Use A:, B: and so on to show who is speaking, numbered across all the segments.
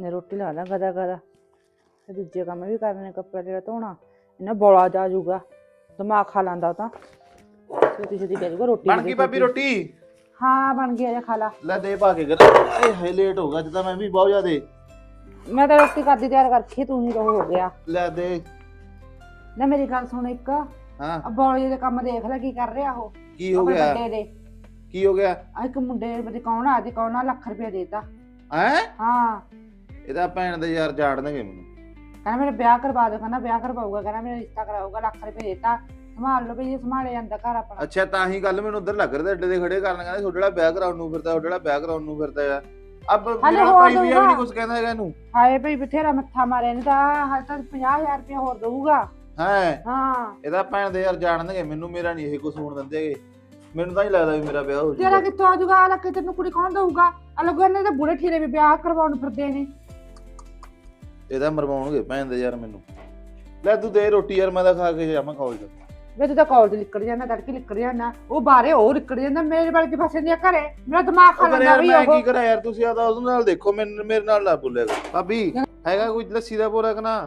A: ਨੇ ਰੋਟੀ ਲਾ ਲਾ ਗਦਾ ਗਦਾ। ਤੇ ਦੂਜੇ ਕੰਮ ਵੀ ਕਰਨੇ ਕੱਪੜਾ ਜਿਹੜਾ ਧੋਣਾ ਇਹਨਾਂ ਬੋਲਾ ਜਾ ਜੂਗਾ। ਦਿਮਾਗ ਖਾ ਲਾਂਦਾ ਤਾਂ। ਛੇਤੀ ਛੇਤੀ ਕਹਿ ਜੂਗਾ ਰੋਟੀ
B: ਬਣ ਗਈ ਭਾਬੀ ਰੋਟੀ?
A: ਹਾਂ ਬਣ ਗਈ ਆ ਖਾ ਲਾ।
B: ਲੈ ਦੇ ਪਾ ਕੇ ਕਰ ਏ ਹਾਏ ਲੇਟ ਹੋ ਗਿਆ ਅੱਜ ਤਾਂ ਮੈਂ ਵੀ ਬਹੁਤ ਜ਼ਿਆਦੇ।
A: ਮੈਂ ਤਾਂ ਰੋਟੀ ਕਰਦੀ ਤਿਆਰ ਕਰਖੀ ਤੂੰ ਹੀ ਹੋ ਗਿਆ।
B: ਲੈ ਦੇ।
A: ਨਾ ਮੇਰੀ ਗੱਲ ਸੁਣ ਇੱਕ। ਆ
B: ਹਾਂ
A: ਬੋਲੇ ਦੇ ਕੰਮ ਦੇਖ ਲੈ ਕੀ ਕਰ ਰਿਹਾ ਉਹ।
B: ਕੀ ਹੋ ਗਿਆ?
A: ਵੱਡੇ ਦੇ।
B: ਕੀ ਹੋ ਗਿਆ?
A: ਆ ਇੱਕ ਮੁੰਡੇ ਦੇ ਕੌਣ ਆ ਦੀ ਕੌਣ ਆ ਲੱਖ ਰੁਪਏ ਦੇਤਾ।
B: ਹੈ?
A: ਹਾਂ।
B: ਇਹਦਾ ਭੈਣ ਦੇ ਯਾਰ ਜਾੜਨਗੇ ਮੈਨੂੰ।
A: ਕਹਿੰਦਾ ਮੇਰਾ ਵਿਆਹ ਕਰਵਾ ਦਿਓ ਕਹਿੰਦਾ ਵਿਆਹ ਕਰਵਾਊਗਾ ਕਹਿੰਦਾ ਮੇਰਾ ਰਿਸ਼ਤਾ ਕਰਾਊਗਾ ਲੱਖ ਰੁਪਏ ਦੇਤਾ ਸੰਭਾਲ ਲਓ ਭਈ ਇਹ ਸੰਭਾਲੇ ਜਾਂਦਾ ਘਰ ਆਪਣਾ।
B: ਅੱਛਾ ਤਾਂ ਹੀ ਗੱਲ ਮੈਨੂੰ ਉਧਰ ਲੱਗ ਰਿਹਾ ਅੱਡੇ ਦੇ ਖੜੇ ਕਰਨ ਕਹਿੰਦੇ ਤੁਹਾਡੇ ਜਿਹੜਾ ਵਿਆਹ ਕਰਾਉਣ ਨੂੰ ਫਿਰਦਾ ਤੁਹਾਡੇ ਜਿਹੜਾ ਵਿਆਹ ਕਰਾਉਣ ਨੂੰ ਫਿਰਦਾ ਯਾਰ ਅਬ ਮੇਰਾ
A: ਹੋਰ
B: ਭਾਈ ਵੀ
A: ਦਊਗਾ।
B: ਨਹੀਂ ਕੁਝ ਕਹਿੰਦਾ ਹੈਗਾ ਇਹਨੂੰ।
A: ਹਾਏ ਭਈ ਬਥੇਰਾ ਮੱਥਾ ਮਾਰਿਆ ਨਹੀਂ ਤਾਂ ਹਾਲੇ ਤਾਂ 50000 ਰੁਪਏ ਹੋਰ ਦਊਗਾ।
B: ਹੈ?
A: ਹਾਂ।
B: ਇਹਦਾ ਭੈਣ ਦੇ ਯਾਰ ਜਾਣਨਗੇ ਮੈਨੂੰ ਮੇਰਾ ਨਹੀਂ ਇਹ ਕੁਝ ਹੋਣ ਦਿੰਦੇਗੇ ਮੈਨੂੰ ਤਾਂ ਹੀ ਲੱਗਦਾ ਵੀ ਮੇਰਾ ਵਿਆਹ ਹੋ
A: ਤੇਰਾ
B: ਜਾਊਗਾ।
A: ਕਿੱਥੋਂ ਆ ਜੂਗਾ? ਆ ਲੱਕੇ ਤੈਨੂੰ ਕੁੜੀ ਕੌਣ ਦਊਗਾ? ਆ ਲੱਗੋ ਇਹਨਾਂ ਦੇ ਬੁੜੇ ਠੀਰੇ ਵੀ ਵਿਆਹ ਕਰਵਾਉਣ ਫਿਰਦੇ ਨੇ।
B: ਇਹਦਾ ਮਰਵਾਉਣਗੇ ਭੈਣ ਦੇ ਯਾਰ ਮੈਨੂੰ। ਲੈ ਤੂੰ ਦੇ ਰੋਟੀ ਯਾਰ ਮੈਂ ਤਾਂ ਖਾ ਕੇ ਜਾਵਾਂ ਕਾਲਜ
A: ਵੇ ਤੂੰ ਤਾਂ ਕਾਲਜ ਲਿਕੜ ਜਾਂਦਾ ਤੜਕੇ ਲਿਕੜ ਜਾਂਦਾ। ਉਹ ਬਾਹਰੇ ਉਹ ਲਿਕੜ ਜਾਂਦਾ ਮੇਰੇ ਵਾਲੇ ਕੇ ਪਾਸੇ ਦੀਆਂ ਘਰੇ। ਮੇਰਾ ਦਿਮਾਗ ਖਾ ਲੈਂਦਾ ਵੀ
B: ਮੈਂ
A: ਉਹ।
B: ਕੀ ਕਰਾਂ ਯਾਰ ਤੁਸੀਂ ਆਦਾ ਉਹਦੇ ਨਾਲ ਦੇਖੋ ਮੈਨੂੰ ਮੇਰੇ ਨਾਲ ਨਾ ਕਰੋ। ਭਾਬੀ ਹੈਗਾ ਕੋਈ ਲੱਸੀ ਦਾ ਪੋਰਾ ਕਨਾ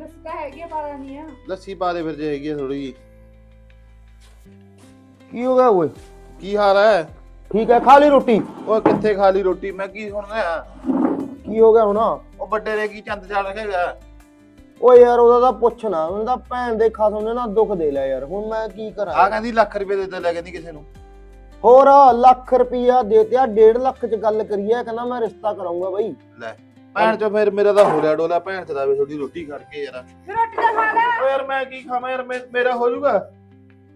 A: ਰਸਤਾ ਹੈਗੀ ਆ ਪਤਾ ਨਹੀਂ ਆ।
B: ਲੱਸੀ ਪਾ ਦੇ ਫਿਰ ਜੇ ਹੈਗੀ ਥੋੜੀ ਜੀ।
C: ਕੀ ਹੋ ਗਿਆ ਓਏ?
B: ਕੀ ਹਾਲ ਹੈ?
C: ਠੀਕ ਹੈ ਖਾ ਲਈ ਰੋਟੀ।
B: ਉਹ ਕਿੱਥੇ ਖਾ ਲਈ ਰੋਟੀ? ਮੈਂ ਕੀ ਸੁਣਦਾ
C: ਕੀ ਹੋ ਗਿਆ ਹੁਣ?
B: ਉਹ ਵੱਡੇ ਨੇ ਕੀ ਚੰਦ ਚਾਲ ਰੱਖੇਗਾ
C: ਓਏ ਯਾਰ ਉਹਦਾ ਤਾਂ ਪੁੱਛਣਾ ਉਹਨੂੰ ਤਾਂ ਭੈਣ ਦੇ ਖਸਮ ਨੇ ਨਾ ਦੁੱਖ ਦੇ ਲਿਆ ਯਾਰ ਹੁਣ ਮੈਂ ਕੀ
B: ਆ
C: ਕਰਾਂ
B: ਕਹਿੰਦੀ ਲੱਖ ਰੁਪਏ ਦੇ ਤੇ ਲੈ ਕਹਿੰਦੀ ਕਿਸੇ ਨੂੰ।
C: ਹੋਰ ਲੱਖ ਰੁਪਈਆ ਦੇਤਿਆ 1.5 ਲੱਖ ਚ ਗੱਲ ਕਰੀਏ ਕਹਿੰਦਾ ਮੈਂ ਰਿਸ਼ਤਾ ਕਰਾਉਂਗਾ ਬਈ।
B: ਭੈਣ ਚੋ ਫਿਰ ਮੇਰਾ ਤਾਂ ਹੋ ਰਿਹਾ ਡੋਲਾ ਭੈਣ ਚਦਾ ਵੇ ਥੋੜੀ ਰੋਟੀ ਕਰਕੇ ਯਾਰ।
A: ਫਿਰ ਰੋਟੀ ਤਾਂ ਖਾ ਲੈ।
B: ਓ ਯਾਰ ਮੈਂ ਕੀ ਖਾਵਾਂ ਯਾਰ ਮੇਰਾ ਹੋ ਜਾਊਗਾ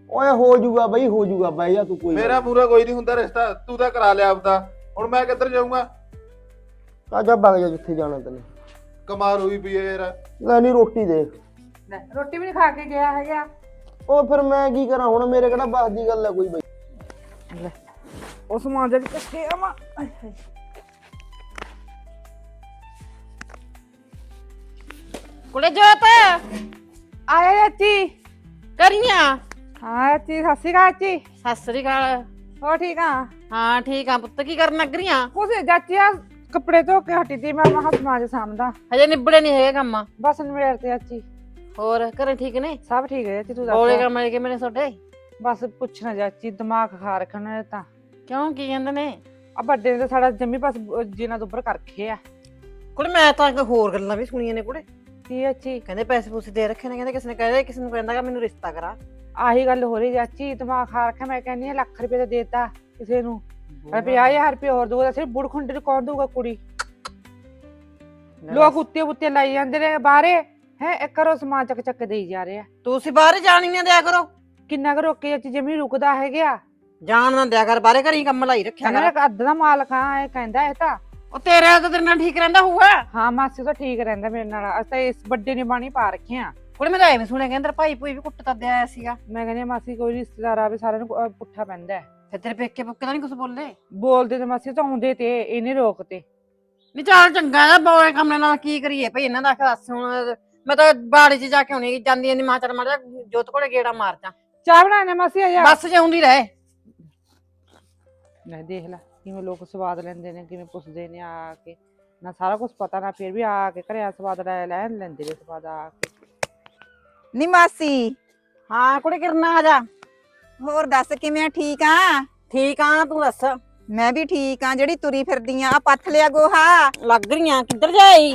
C: ਓਏ ਹੋ ਜਾਊਗਾ ਬਈ ਹੋ ਜਾਊਗਾ ਬਈ ਜਾ ਤੂੰ ਕੋਈ
B: ਮੇਰਾ ਪੂਰਾ ਕੋਈ ਨਹੀਂ ਹੁੰਦਾ ਰਿਸ਼ਤਾ ਤੂੰ ਤਾਂ ਕਰਾ ਲਿਆ ਆਪਦਾ। ਹੁਣ ਮੈਂ ਕਿੱਧਰ ਜਾਊਂਗਾ?
C: ਆ ਜਾ ਵਗ ਜਾ ਜਿੱਥੇ ਜਾਣਾ ਤੈਨੂੰ।
B: ਕਮਾਲ ਹੋਈ ਪਈ ਯਾਰ।
C: ਲੈ ਨਹੀਂ ਰੋਟੀ ਦੇ।
A: ਲੈ, ਰੋਟੀ ਵੀ ਨਹੀਂ ਖਾ ਕੇ ਗਿਆ ਹੈਗਾ।
C: ਓ ਫਿਰ ਮੈਂ ਕੀ ਕਰਾਂ ਹੁਣ ਮੇਰੇ ਕਿਹੜਾ ਬਸ ਦੀ ਗੱਲ ਹੈ ਕੋਈ ਬਈ।
A: ਲੈ ਉਸ ਮਾਂ ਦੇ ਵੀ ਕੱਟੇ ਆਵਾਂ ਆਏ ਹਾਏ।
D: ਕੁੜੇ ਜੋਤ
A: ਆਇਆ ਚਾਚੀ
D: ਕਰੀਆਂ?
A: ਹਾਂ ਚਾਚੀ ਸਤਿ ਸ਼੍ਰੀ ਅਕਾਲ ਚਾਚੀ
D: ਸਤਿ ਸ੍ਰੀ ਅਕਾਲ।
A: ਹੋ ਠੀਕ ਆ?
D: ਹਾਂ ਠੀਕ ਆ ਪੁੱਤ ਕੀ ਕਰਨ ਲੱਗ ਰਹੀਆਂ?
A: ਕੁਛ ਚਾਚੀ ਆ ਕੱਪੜੇ ਧੋ ਕੇ ਹਟੀ ਤੀ ਮੈਂ ਮਹਾਂ ਸਮਾਜ ਸਾਂਭਦਾ।
D: ਹਜੇ ਨਿਬੜੇ ਨਹੀਂ ਹੈਗੇ ਕੰਮ।
A: ਬਸ ਨਵੇੜ ਤੇ ਚਾਚੀ।
D: ਹੋਰ ਘਰੇ ਠੀਕ ਨੇ?
A: ਸਭ ਠੀਕ ਹੈ ਚਾਚੀ ਤੂੰ
D: ਬੋਲੇ
A: ਦੱਸ
D: ਕੰਮ ਮਿਲ ਕੇ ਮੇਰੇ ਤੁਹਾਡੇ?
A: ਬਸ ਪੁੱਛਣਾ ਚਾਚੀ ਦਿਮਾਗ ਖਾ ਰੱਖਣਾ ਤਾਂ।
D: ਕਿਉਂ ਕੀ ਕਹਿੰਦੇ ਨੇ?
A: ਆ ਵੱਡੇ ਨੇ ਤਾਂ ਸਾਡਾ ਜੰਮੀ ਬਸ ਜਿਨਾ ਤੋਂ ਉੱਪਰ ਕਰ ਰੱਖੇ ਆ।
D: ਕੁੜੇ ਮੈਂ ਤਾਂ ਇੱਕ ਹੋਰ ਗੱਲਾਂ ਵੀ ਸੁਣੀਆਂ ਨੇ ਕੁੜੇ।
A: ਕੀ ਚਾਚੀ?
D: ਕਹਿੰਦੇ ਪੈਸੇ ਪੂਸੇ ਦੇ ਰੱਖੇ ਨੇ ਕਹਿੰਦੇ ਕਿਸੇ ਨੇ ਕਹਿੰਦੇ ਕਿਸੇ ਨੂੰ ਕਹਿੰਦਾਗਾ ਮੈਨੂੰ ਰਿਸ਼ਤਾ ਕਰਾ।
A: ਆਹੀ ਗੱਲ ਹੋ ਰਹੀ ਚਾਚੀ ਦਿਮਾਗ ਖਾ ਰੱਖਿਆ ਮੈਂ ਕਹਿੰਦੀ ਆ ਲੱਖ ਰੁਪਏ ਤਾਂ ਦੇਤਾ ਕਿਸੇ ਨੂੰ। ਰੁਪਿਆ 1000 ਰੁਪਏ ਹੋਰ ਦਊਗਾ ਸਿਰ ਬੁੜ ਖੁੰਡੇ ਨੂੰ ਕੌਣ ਦਊਗਾ ਕੁੜੀ ਲੋਕ ਉੱਤੇ ਉੱਤੇ ਲਾਈ ਜਾਂਦੇ ਨੇ ਬਾਹਰੇ ਹੈ ਇੱਕ ਕਰੋ ਸਮਾਨ ਚੱਕ ਚੱਕ ਦੇਈ ਜਾ ਰਹੇ ਆ
D: ਤੁਸੀਂ ਬਾਹਰ ਜਾਣੀ ਨਾ ਦਿਆ ਕਰੋ
A: ਕਿੰਨਾ ਕੁ ਰੋਕੇ ਚਾਚੀ ਜਮੀ ਰੁਕਦਾ ਹੈਗਾ
D: ਜਾਣ ਨਾ ਦਿਆ ਕਰ ਬਾਹਰੇ ਘਰੀ ਕੰਮ ਲਾਈ ਰੱਖਿਆ ਕਰ
A: ਅੱਧ ਦਾ ਮਾਲਕ ਹਾਂ ਇਹ ਕਹਿੰਦਾ ਇਹ ਤਾਂ
D: ਉਹ ਤੇਰਾ ਤਾਂ ਤੇਰੇ ਨਾਲ ਠੀਕ ਰਹਿੰਦਾ ਹੋਊਗਾ
A: ਹਾਂ ਮਾਸੀ ਤਾਂ ਠੀਕ ਰਹਿੰਦਾ ਮੇਰੇ ਨਾਲ ਅਸੀਂ ਤਾਂ ਇਸ ਵੱਡੇ ਨੇ ਬਾਣੀ ਪਾ ਰੱਖਿਆ
D: ਕੁੜੇ ਮੈਂ ਤਾਂ ਐਵੇਂ ਸੁਣਿਆ ਕਹਿੰਦਾ ਭਾਈ ਭੂਈ ਵੀ ਕੁੱਟ ਤੱਦ ਆਇਆ ਸੀਗਾ
A: ਮੈਂ ਕਹਿੰਦੀ ਹਾਂ, ਮਾਸੀ ਕੋਈ ਰਿਸ਼ਤੇਦਾਰ ਆਵੇ ਸਾਰਿਆਂ ਨੂੰ ਅਹ, ਪੁੱਠਾ ਪੈਂਦਾ ਹੈ।
D: ਫਿਰ ਤੇਰੇ ਪੇਕੇ ਪੁੱਕੇ ਤਾਂ ਨਹੀਂ ਕੁਝ ਬੋਲੇ?
A: ਬੋਲਦੇ ਤੇ ਮਾਸੀ ਤਾਂ ਆਉਂਦੇ ਤੇ ਇਹਨੇ ਰੋਕਤੇ।
D: ਨਹੀਂ ਚੱਲ ਚੰਗਾ ਹੈ ਬੋਏ ਕੰਮ ਨਾਲ ਕੀ ਕਰੀਏ? ਭਈ ਇਹਨਾਂ ਦਾ ਦੱਸ ਹੁਣ ਮੈਂ ਤਾਂ ਬਾੜੀ 'ਚ ਜਾ ਕੇ ਆਉਣੀ ਜਾਂਦੀ ਨਹੀਂ ਮਾਂ ਚੱਲ ਮਾੜਾ ਜਿਹਾ ਜੋਤ ਕੋਲੇ ਗੇੜਾ ਮਾਰ ਜਾ।
A: ਚਾਹ ਬਣਾਣੇ ਮਾਸੀ ਆ ਜਾ
D: ਬੱਸ ਜਾਉਂਦੀ ਰਹੇ।
A: ਲੈ ਦੇਖ ਲੈ ਕਿਵੇਂ ਲੋਕ ਸਵਾਦ ਲੈਂਦੇ ਨੇ ਕਿਵੇਂ ਪੁੱਛਦੇ ਨੇ ਆ ਕੇ। ਨਾ ਸਾਰਾ ਕੁਝ ਪਤਾ ਨਾ ਫਿਰ ਵੀ ਆ ਕੇ ਘਰੇ ਆ ਸਵਾਦ ਲੈ ਲੈ ਲੈਂਦੇ ਨੇ ਸਵਾਦ ਆ ਕੇ।
E: ਨੀ ਮਾਸੀ।
D: ਹਾਂ ਕੁੜੇ ਕਿਰਨਾ ਆ ਜਾ।
E: ਹੋਰ ਦੱਸ ਕਿਵੇਂ ਆ? ਠੀਕ ਆ?
D: ਠੀਕ ਆ ਤੂੰ ਦੱਸ?
E: ਮੈਂ ਵੀ ਠੀਕ ਆ ਜਿਹੜੀ ਤੁਰੀ ਫਿਰਦੀ ਆ ਆ ਪੱਥ ਲਿਆ ਗੋਹਾ।
D: ਲੱਗ ਰਹੀਆਂ ਕਿੱਧਰ ਜਾਈ?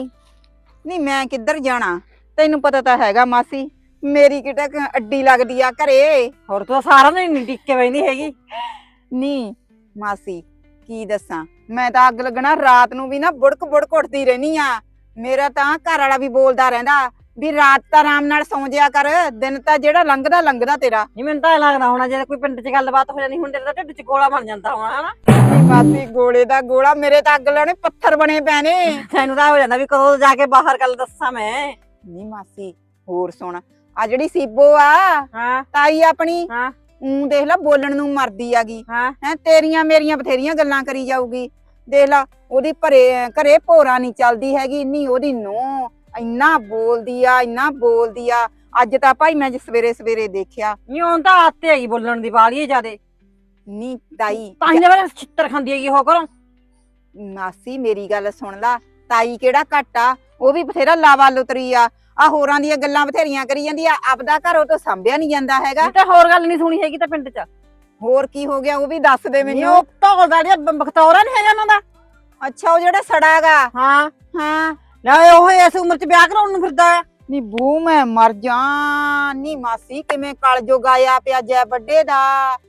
E: ਨਹੀਂ ਮੈਂ ਕਿੱਧਰ ਜਾਣਾ? ਤੈਨੂੰ ਪਤਾ ਤਾਂ ਹੈਗਾ ਮਾਸੀ ਮੇਰੀ ਕਿਤੇ ਕ- ਅੱਡੀ ਲੱਗਦੀ ਆ ਘਰੇ।
D: ਹੋਰ ਤੂੰ ਤਾਂ ਸਾਰਾ ਦਿਨ ਨਹੀਂ ਟਿੱਕੇ ਬੈਂਦੀ ਹੈਗੀ।
E: ਨੀ ਮਾਸੀ ਕੀ ਦੱਸਾਂ? ਮੈਂ ਤਾਂ ਅੱਗ ਲੱਗਣਾ ਰਾਤ ਨੂੰ ਵੀ ਨਾ ਬੁੜਕ ਬੁੜਕ ਉੱਠਦੀ ਰਹਿਨੀ ਆ। ਮੇਰਾ ਤਾਂ ਘਰ ਵਾਲਾ ਵੀ ਬੋਲਦਾ ਰਹਿੰਦਾ ਵੀ ਰਾਤ ਤਾਂ ਆਰਾਮ ਨਾਲ ਸੌਂ ਜਿਆ ਕਰ ਦਿਨ ਤਾਂ ਜਿਹੜਾ ਲੰਘਦਾ ਲੰਘਦਾ ਤੇਰਾ।
D: ਨਹੀਂ ਮੈਨੂੰ ਤਾਂ ਐਂ ਲੱਗਦਾ ਹੋਣਾ ਜੇ ਕੋਈ ਪਿੰਡ 'ਚ ਗੱਲਬਾਤ ਹੋ ਜਾਂਦੀ ਹੁਣ ਤੇਰੇ ਤਾਂ ਢਿੱਡ 'ਚ ਗੋਲਾ ਬਣ ਜਾਂਦਾ ਹੋਣਾ ਹਨਾ?
E: ਮਾਸੀ ਗੋਲੇ ਦਾ ਗੋਲਾ ਮੇਰੇ ਤਾਂ ਅੱਗ ਲਾਉਣੇ ਪੱਥਰ ਬਣੇ ਪਏ ਨੇ।
D: ਤੈਨੂੰ ਤਾਂ ਹੋ ਜਾਂਦਾ ਵੀ ਕਦੋਂ ਜਾ ਕੇ ਬਾਹਰ ਗੱਲ ਦੱਸਾਂ ਮੈਂ।
E: ਨੀ ਮਾਸੀ ਹੋਰ ਸੁਣ ਆ ਜਿਹੜੀ ਸੀਬੋ ਆ
D: ਹਾਂ।
E: ਤਾਈ ਆਪਣੀ
D: ਹਾਂ।
E: ਉਂ ਦੇਖ ਲੈ ਬੋਲਣ ਨੂੰ ਮਰਦੀ ਆਗੀ
D: ਹਾਂ।
E: ਹੈ ਤੇਰੀਆਂ ਮੇਰੀਆਂ ਬਥੇਰੀਆਂ ਗੱਲਾਂ ਕਰੀ ਜਾਊਗੀ। ਦੇਖ ਲੈ ਉਹਦੀ ਭਰੇ ਘਰੇ ਭੋਰਾ ਨਹੀਂ ਚੱਲਦੀ ਹੈਗੀ ਇੰਨੀ ਉਹਦੀ ਨੂੰ ਇੰਨਾ ਬੋਲਦੀ ਆ ਇੰਨਾ ਬੋਲਦੀ ਆ। ਅੱਜ ਤਾਂ ਭਾਈ ਮੈਂ ਅੱਜ ਸਵੇਰੇ ਸਵੇਰੇ ਦੇਖਿਆ।
D: ਹੁਣ ਤਾਂ ਆਤੇ ਹੈਗੀ ਬੋਲਣ ਦੀ ਵਾਲੀ ਜਿਆਦੇ।
E: ਨੀ ਤਾਈ
D: ਤਾਂ ਹੀ ਤਾਂ ਛਿੱਤਰ ਖਾਂਦੀ ਹੈਗੀ ਉਹ ਕਰੋ
E: ਮਾਸੀ ਮੇਰੀ ਗੱਲ ਸੁਣ ਲਾ ਤਾਈ ਕਿਹੜਾ ਘੱਟ ਆ? ਉਹ ਵੀ ਬਥੇਰਾ ਲਾਵਾ ਲੁਤਰੀ ਆ। ਆ ਹੋਰਾਂ ਦੀਆਂ ਗੱਲਾਂ ਬਥੇਰੀਆਂ ਕਰੀ ਜਾਂਦੀ ਆ ਆਪਦਾ ਘਰ ਉਹ ਤਾਂ ਸੰਭਿਆ ਨਹੀਂ ਜਾਂਦਾ ਹੈਗਾ।
D: ਤਾਂ ਹੋਰ ਗੱਲ ਨਹੀਂ ਸੁਣੀ ਹੈਗੀ ਤਾਂ ਪਿੰਡ 'ਚ।
E: ਹੋਰ ਕੀ ਹੋ ਗਿਆ ਉਹ ਵੀ ਦੱਸ ਦੇ
D: ਮੈਨੂੰ। ਢੋਲਦਾ ਜਿਹੜਾ ਬ- ਬਖਤੌਰਾ ਨਹੀਂ ਹੈਗਾ ਉਹਨਾਂ ਦਾ।
E: ਅੱਛਾ ਉਹ ਜਿਹੜਾ ਸੜਾਗਾ।
D: ਹਾਂ।
E: ਹਾਂ।
D: ਲੈ ਉਹ ਇਸ ਉਮਰ 'ਚ ਵਿਆਹ ਕਰਾਉਣ ਨੂੰ ਫਿਰਦਾ ਹੈ।
E: ਨੀ ਬੂ ਮੈਂ ਮਰ ਜਾ ਨੀ ਮਾਸੀ ਕਿਵੇਂ ਕਲ ਜੋ ਗਾਇਆ ਪਿਆ ਜੈ ਵੱਡੇ ਦਾ।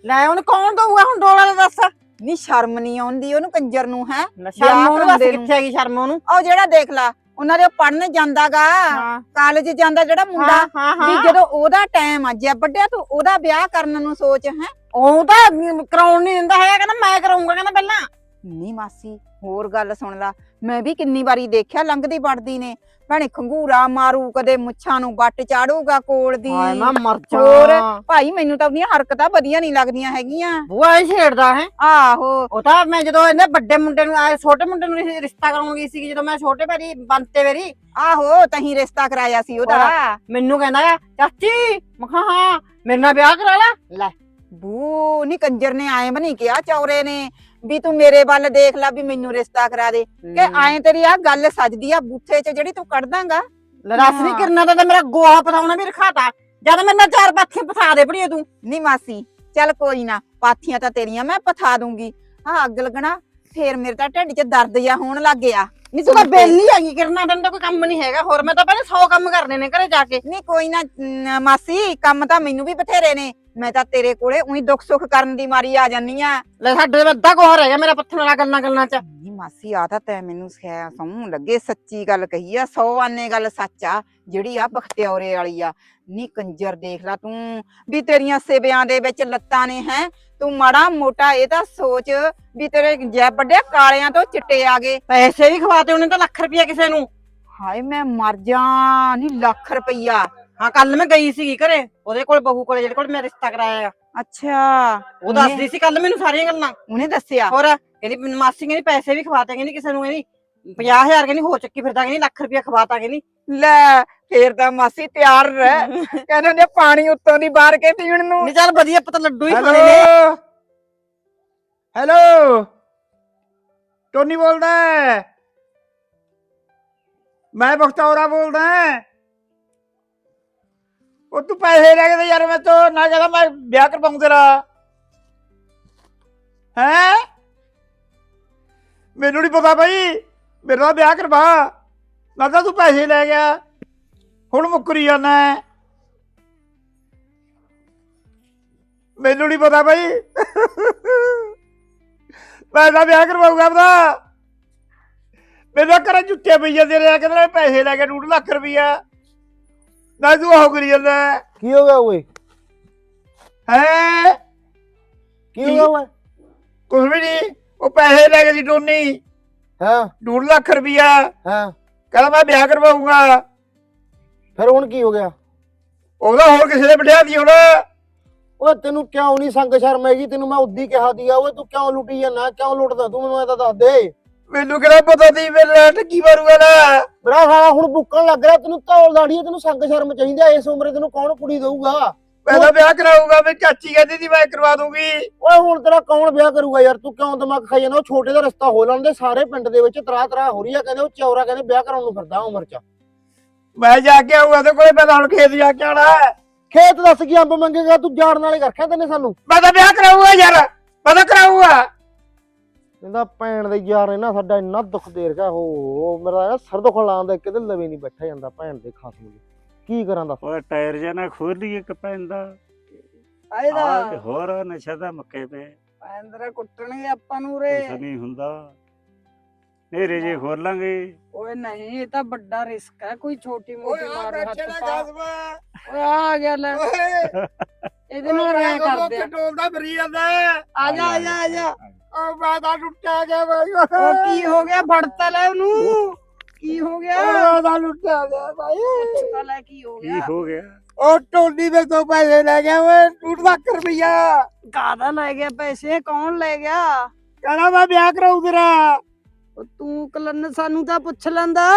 D: ਲੈ ਉਹਨੂੰ ਕੌਣ ਦਊਗਾ ਹੁਣ ਡੋਲਾ ਦਾ ਦੱਸ।
E: ਨੀ ਸ਼ਰਮ ਨਹੀਂ ਆਉਂਦੀ ਉਹਨੂੰ ਕੰਜਰ ਨੂੰ ਹੈ?
D: ਸ਼ਰਮ ਉਹਨੂੰ ਦੱਸ
E: ਕਰਾਉਂਦੇ ਨੂੰ।
D: ਕਿੱਥੇ ਹੈਗੀ ਸ਼ਰਮ ਉਹਨੂੰ?
E: ਉਹ ਜਿਹੜਾ ਦੇਖ ਲਾ ਉਹਨਾਂ ਦੇ ਪੜਨ ਜਾਂਦਾਗਾ ਕਾਲਜ ਜਾਂਦਾ ਜਿਹੜਾ ਮੁੰਡਾ। ਵੀ ਜਦੋਂ ਉਹਦਾ ਟਾਈਮ ਆ ਜੈ ਵੱਡਿਆ ਤੂੰ ਉਹਦਾ ਵਿਆਹ ਕਰਨ ਨੂੰ ਸੋਚ ਹੈ?
D: ਉਹ ਤਾਂ ਕਰਾਉਣ ਨਹੀਂ ਦਿੰਦਾ ਹੈਗਾ ਕਹਿੰਦਾ ਮੈਂ ਕਰਾਉਂਗਾ ਕਹਿੰਦਾ ਪਹਿਲਾਂ।
E: ਨੀ ਮਾਸੀ ਹੋਰ ਗੱਲ ਸੁਣ ਲਾ। ਮੈਂ ਵੀ ਕਿੰਨੀ ਵਾਰੀ ਦੇਖਿਆ ਲੰਘਦੀ ਵੜਦੀ ਨੇ। ਭੈਣੇ ਖੰਗੂਰਾ ਮਾਰੂ ਕਦੇ ਮੁੱਛਾਂ ਨੂੰ ਵੱਟ ਚਾੜੂਗਾ ਕੋਲ ਦੀ।
D: ਹਾਏ ਮੈਂ ਮਰ ਜਾ
E: ਹੋਰ? ਭਾਈ ਮੈਨੂੰ ਤਾਂ ਉਹਦੀਆਂ ਹਰਕਤਾਂ ਵਧੀਆ ਨਹੀਂ ਲੱਗਦੀਆਂ ਹੈਗੀਆਂ।
D: ਬੁਆ ਇਹ ਛੇੜਦਾ ਹੈ?
E: ਆਹੋ।
D: ਉਹ ਤਾਂ ਮੈਂ ਜਦੋਂ ਇਹਨੇ ਵੱਡੇ ਮੁੰਡੇ ਨੂੰ ਆਏ ਛੋਟੇ ਮੁੰਡੇ ਨੂੰ ਰਿਸ਼- ਰਿਸ਼ਤਾ ਕਰਾਉਣ ਗਈ ਸੀ ਜਦੋਂ ਮੈਂ ਛੋਟੇ ਪੈਰੀ ਬੰਤੇ ਵੇਰੀ
E: ਆਹੋ ਤਹੀਂ ਰਿਸ਼ਤਾ ਕਰਾਇਆ ਸੀ ਉਹਦਾ।
D: ਮੈਨੂੰ ਕਹਿੰਦਾ ਆ, ਚਾਚੀ ਮੈਂ ਕਿਹਾ ਹਾਂ ਮੇਰੇ ਨਾਲ ਵਿਆਹ ਕਰਾ ਲੈ। ਲੈ।
E: ਬੂ ਨੀ ਕੰਜਰ ਨੇ ਆਏ ਬਣੀ ਕਿਹਾ ਚੌਰੇ ਨੇ। ਵੀ ਤੂੰ ਮੇਰੇ ਵੱਲ ਦੇਖ ਲੈ ਵੀ ਮੈਨੂੰ ਰਿਸ਼ਤਾ ਕਰਾ ਦੇ। ਕਿ ਆਏ ਤੇਰੀ ਆ ਗੱਲ ਸੱਜਦੀ ਆ ਬੂਥੇ 'ਚ ਜਿਹੜੀ ਤੂੰ ਕੱਢ ਦਾਂਗਾ
D: ਰਸ ਨਹੀਂ ਕਰਨਾ ਤਾਂ ਮੇਰਾ ਗੋਹਾ ਪਥਾਉਣਾ ਵੀ ਰਖਾਤਾ। ਜਦ ਮੇਰੇ ਨਾਲ ਚਾਰ ਪਾਥੀਆਂ ਪਥਾ ਦੇ ਪੜੀਏ ਤੂੰ।
E: ਨੀ ਮਾਸੀ ਚੱਲ ਕੋਈ ਨਾ ਪਾਥੀਆਂ ਤਾਂ ਤੇਰੀਆਂ ਮੈਂ ਪਥਾ ਦੂੰਗੀ। ਹਾਂ ਅੱਗ ਲੱਗਣਾ ਫੇਰ ਮੇਰੇ ਤਾਂ ਢਿੱਡ 'ਚ ਦਰਦ ਜਿਹਾ ਹੋਣ ਲੱਗ ਗਿਆ।
D: ਨਹੀਂ ਤੂੰ ਤਾਂ ਬੇਲੀ ਹੈਗੀ ਕਰਨਾ ਤੈਨੂੰ ਤਾਂ ਕੋਈ ਕੰਮ ਨਹੀਂ ਹੈਗਾ। ਹੋਰ ਮੈਂ ਤਾਂ ਪਹਿਲੇ 100 ਕੰਮ ਕਰਨੇ ਨੇ ਘਰੇ ਜਾ ਕੇ।
E: ਨਹੀਂ ਕੋਈ ਨਾ ਅਮ, ਮਾਸੀ ਕੰਮ ਤਾਂ ਮੈਨੂੰ ਵੀ ਬਥੇਰੇ ਨੇ। ਮੈਂ ਤਾਂ ਤੇਰੇ ਕੋਲੇ ਉਹੀ ਦੁੱਖ ਸੁੱਖ ਕਰਨ ਦੀ ਮਾਰੀ ਆ ਜਾਨੀ ਆ।
D: ਲੈ ਸਾਡੇ ਵਿੱਚ ਅੱਧਾ ਗੋਹਾ ਰਹਿ ਗਿਆ ਮੇਰਾ ਪੱਥਰ ਵਾਲਾ ਗੱਲਾਂ ਗੱਲਾਂ ਚ।
E: ਨਹੀਂ ਮਾਸੀ ਆ ਤਾਂ ਤੈ ਮੈਨੂੰ ਸਿਆ ਸਮੂਹ ਲੱਗੇ ਸੱਚੀ ਗੱਲ ਕਹੀ ਆ ਸੌ ਆਨੇ ਗੱਲ ਸੱਚ ਆ ਜਿਹੜੀ ਆ ਬਖਤਿਆਰੇ ਵਾਲੀ ਆ। ਨੀ ਕੰਜਰ ਦੇਖ ਲੈ ਤੂੰ ਵੀ ਤੇਰੀਆਂ ਸੇਵਿਆਂ ਦੇ ਵਿੱਚ ਲੱਤਾਂ ਨੇ ਹੈ। ਤੂੰ ਮਾੜਾ ਮੋਟਾ ਇਹ ਤਾਂ ਸੋਚ ਵੀ ਤੇਰੇ ਜੈ ਵੱਡੇ ਕਾਲਿਆਂ ਤੋਂ ਚਿੱਟੇ ਆ ਗਏ।
D: ਪੈਸੇ ਵੀ ਖਵਾਤੇ ਉਹਨੇ ਤਾਂ ਲੱਖ ਰੁਪਇਆ ਕਿਸੇ ਨੂੰ।
E: ਹਾਏ ਮੈਂ ਮਰ ਜਾ ਨੀ ਲੱਖ ਰੁਪਈਆ।
D: ਹਾਂ ਕੱਲ ਮੈਂ ਗਈ ਸੀਗੀ ਘਰੇ ਉਹਦੇ ਕੋਲ ਬਹੂ ਕੋਲੇ ਜਿਹੜੇ ਕੋਲ ਮੈਂ ਰਿਸ਼ਤਾ ਕਰਾਇਆ ਆ।
E: ਅੱਛਾ।
D: ਉਹ ਦੱਸਦੀ ਸੀ ਕੱਲ ਮੈਨੂੰ ਸਾਰੀਆਂ ਗੱਲਾਂ।
E: ਉਹਨੇ ਦੱਸਿਆ?
D: ਹੋਰ ਕਹਿੰਦੀ ਮੈਨੂੰ ਮਾਸੀ ਕਹਿੰਦੀ ਪੈਸੇ ਵੀ ਖਵਾਤੇ ਕਹਿੰਦੀ ਕਿਸੇ ਨੂੰ ਕਹਿੰਦੀ 50000 ਕਹਿੰਦੀ ਹੋ ਚੱਕੀ ਫਿਰਦਾ ਕਹਿੰਦੀ ਲੱਖ ਰੁਪਇਆ ਖਵਾਤਾ ਕਹਿੰਦੀ।
E: ਲੈ ਫੇਰ ਤਾਂ ਮਾਸੀ ਤਿਆਰ ਰਹਿ। ਕਹਿੰਦੇ ਨੇ ਪਾਣੀ ਉੱਤੋਂ ਦੀ ਬਾਹਰ ਕੇ ਪੀਣ ਨੂੰ।
D: ਨਹੀਂ ਚੱਲ ਵਧੀਆ ਪਤਾ ਲੱਡੂ ਹੀ ਖਾਣੇ ਨੇ।
F: Hello hello. ਟੋਨੀ ਬੋਲਦਾ ਹੈ। ਮੈਂ ਬਖਤੌਰਾ ਬੋਲਦਾ ਹੈ। ਉਹ ਤੂੰ ਪੈਸੇ ਲੈ ਕੇ ਦੇ ਯਾਰ, ਮੈਂ ਤੋਂ ਨਾ ਕਹਿੰਦਾ ਮੈਂ ਵਿਆਹ ਕਰਵਾਉਂ ਤੇਰਾ। ਹੈ? ਮੈਨੂੰ ਨਹੀਂ ਪਤਾ ਭਾਈ ਮੇਰਾ ਵਿਆਹ ਕਰਵਾ। ਨਾ ਤਾਂ ਤੂੰ ਪੈਸੇ ਲੈ ਗਿਆ। ਹੁਣ ਮੁੱਕਰੀ ਜਾਣਾ ਮੈਨੂੰ ਨਹੀਂ ਪਤਾ ਭਾਈ ਮੈਂ ਤਾਂ ਵਿਆਹ ਕਰਵਾਊਗਾ ਆਪਦਾ। ਮੇਰੇ ਘਰ ਜੁੱਤੇ ਪਈ ਜਾਂਦੇ ਰਿਹਾ ਕਹਿੰਦਾ ਪੈਸੇ ਲੈ ਕੇ 2 ਲੱਖ ਰੁਪਈਆ। ਨਾ ਤੂੰ ਉਹ ਕਰੀ ਜਾਂਦਾ।
C: ਕੀ ਹੋ ਗਿਆ ਓਏ?
F: ਹੈ?
C: ਕੀ ਹੋ ਗਿਆ ਓਏ?
F: ਕੁਝ ਵੀ ਨਹੀਂ ਉਹ ਪੈਸੇ ਲੈ ਕੇ ਸੀ ਟੋਨੀ।
C: ਹਾਂ।
F: 2 ਲੱਖ ਰੁਪਈਆ।
C: ਹਾਂ।
F: ਕਹਿੰਦਾ ਮੈਂ ਵਿਆਹ ਕਰਵਾਊਗਾ।
C: ਫਿਰ ਹੁਣ ਕੀ ਹੋ ਗਿਆ?
F: ਉਹਦਾ ਹੋਰ ਕਿਸੇ ਦੇ ਬਿਠਾ ਦੀ ਹੁਣ।
C: ਓਏ ਤੈਨੂੰ ਕਿਉਂ ਨਹੀਂ ਸੰਗ ਸ਼ਰਮ ਹੈਗੀ? ਤੈਨੂੰ ਮੈਂ ਉਦੀ ਕਿਹਾ ਦੀਆ ਓਏ ਤੂੰ ਕਿਉਂ ਲੁੱਟੀ ਜਾਂਦਾ? ਕਿਉਂ ਲੁੱਟਦਾ? ਤੂੰ ਮੈਨੂੰ ਇਹ ਤਾਂ ਦੱਸ ਦੇ।
F: ਮੈਨੂੰ ਕਿਹੜਾ ਪਤਾ ਸੀ ਮੇਰੇ ਟੱਕੀ ਮਾਰੂਗਾ ਨਾ।
C: ਮੇਰਾ ਸਾਲਾ ਹੁਣ ਬੁੱਕਣ ਲੱਗ ਰਿਹਾ ਤੈਨੂੰ ਧੌਲ ਦਾੜੀ ਹੈ, ਤੈਨੂੰ ਸੰਗ ਸ਼ਰਮ ਚਾਹੀਦੀ ਇਸ ਉਮਰੇ ਤੈਨੂੰ ਕੌਣ ਕੁੜੀ ਦਊਗਾ?
F: ਤਾਂ ਵਿਆਹ ਕਰਾਊਗਾ ਮੇਰੀ ਚਾਚੀ ਕਹਿੰਦੀ ਸੀ ਮੈਂ ਕਰਵਾ ਦੂੰਗੀ
C: ਓਏ ਹੁਣ ਤੇਰਾ ਕੌਣ ਵਿਆਹ ਕਰੂਗਾ ਯਾਰ? ਤੂੰ ਕਿਉਂ ਦਿਮਾਗ ਖਾਈ ਜਾਂਦਾ? ਉਹ ਛੋਟੇ ਦਾ ਰਸਤਾ ਹੋ ਲੈਂਦੇ ਸਾਰੇ ਪਿੰਡ ਦੇ ਵਿੱਚ ਤਰਾ ਤਰਾ ਹੋ ਰਹੀ ਆ ਕਹਿੰਦੇ ਉਹ ਚੌਰਾ ਕਹਿੰਦੇ ਵਿਆਹ ਕਰਾਉਣ ਨੂੰ ਫਿਰਦਾ ਉਮਰ ਚ।
F: ਮੈਂ ਜਾ ਕੇ ਆਊਗਾ ਤੇ ਕੋਲੇ ਮੈਂ ਤਾਂ ਹੁਣ ਖੇਤ ਜਾ ਕੇ ਆਉਣਾ ਹੈ।
C: ਖੇਤ ਦੱਸ ਕੀ ਅੰਬ ਮੰਗੇਗਾ? ਤੂੰ ਜਾਣ ਵਾਲੇ ਰੱਖਿਆ ਤੈਨੇ ਸਾਨੂੰ?
F: ਮੈਂ ਤਾਂ ਵਿਆਹ ਕਰਾਊਗਾ ਯਾਰ ਮੈਂ ਤਾਂ ਕਰਾਊਗਾ।
C: ਕਹਿੰਦਾ ਭੈਣ ਦੇ ਯਾਰ ਇਹਨਾਂ ਸਾਡਾ ਇੰਨਾ ਦੁੱਖ ਦੇ ਰਿਹਾ ਹੋ ਮੇਰਾ ਨਾ ਸਿਰ ਦੁਖਣ ਲਾਉਂਦਾ ਕਿਤੇ ਲਵੇ ਨਹੀਂ ਬੈਠਾ ਜਾਂਦਾ ਭੈਣ ਦੇ ਖਾਸ ਨੂੰ ਕੀ ਕਰਾਂ ਦੱਸ?
G: ਉਹ ਟਾਇਰ ਜਿਹਾ ਨਾ ਖੋਲੀਏ ਇੱਕ ਪੈਂਦਾ ਆ ਤੇ
H: ਆਇਦਾ
G: ਹੋਰ ਨਸ਼ਾ ਦਾ ਮੱਕੇ ਪਏ।
H: ਅੰਦਰਾ ਕੁੱਟਣਗੇ ਆਪਾਂ ਨੂੰ ਰੇ
G: ਕੁਛ ਨਹੀਂ ਹੁੰਦਾ। ਨੇਰੇ ਜੇ ਖੋਲਾਂਗੇ
H: ਓਏ ਨਹੀਂ ਇਹ ਤਾਂ ਵੱਡਾ ਰਿਸਕ ਹੈ ਕੋਈ ਛੋਟੀ ਮੋਟੀ ਮਾਰ ਹੱਥ ਪਾ। ਓਏ ਆ ਆ ਗਿਆ ਲੈ। ਇਹਦੇ ਨਾਲ ਐ ਕਰਦੇ ਆ।
F: ਟੋਲਦਾ ਫਿਰੀ ਜਾਂਦਾ
H: ਆ ਜਾ ਆ ਜਾ ਆ ਜਾ।
F: ਉਹ ਮੈਂ ਤਾਂ ਟੁੱਟਿਆ ਗਿਆ ਬਾਈ।
H: ਉਹ ਕੀ ਹੋ ਗਿਆ? ਫੜਤਾ ਲੈ ਉਹਨੂੰ। ਕੀ ਹੋ ਗਿਆ?
F: ਮੈਂ ਤਾਂ ਲੁੱਟਿਆ ਗਿਆ ਬਾਈ।
H: ਪਤਾ ਲੈ ਕੀ ਹੋ
G: ਕੀ
H: ਗਿਆ?
G: ਹੋ ਗਿਆ?
F: ਉਹ ਟੋਲੀ ਦੇ ਤੋਂ ਪੈਸੇ ਲੈ ਗਿਆ ਓਏ 2 ਲੱਖ ਰੁਪਈਆ।
H: ਕਾਦਾ ਲੈ ਗਿਆ ਪੈਸੇ? ਕੌਣ ਲੈ ਗਿਆ?
F: ਕਹਿੰਦਾ ਮੈਂ ਵਿਆਹ ਕਰਾਉ ਤੇਰਾ।
H: ਉਹ ਤੂੰ ਕਲਨ ਸਾਨੂੰ ਤਾਂ ਪੁੱਛ ਲੈਂਦਾ।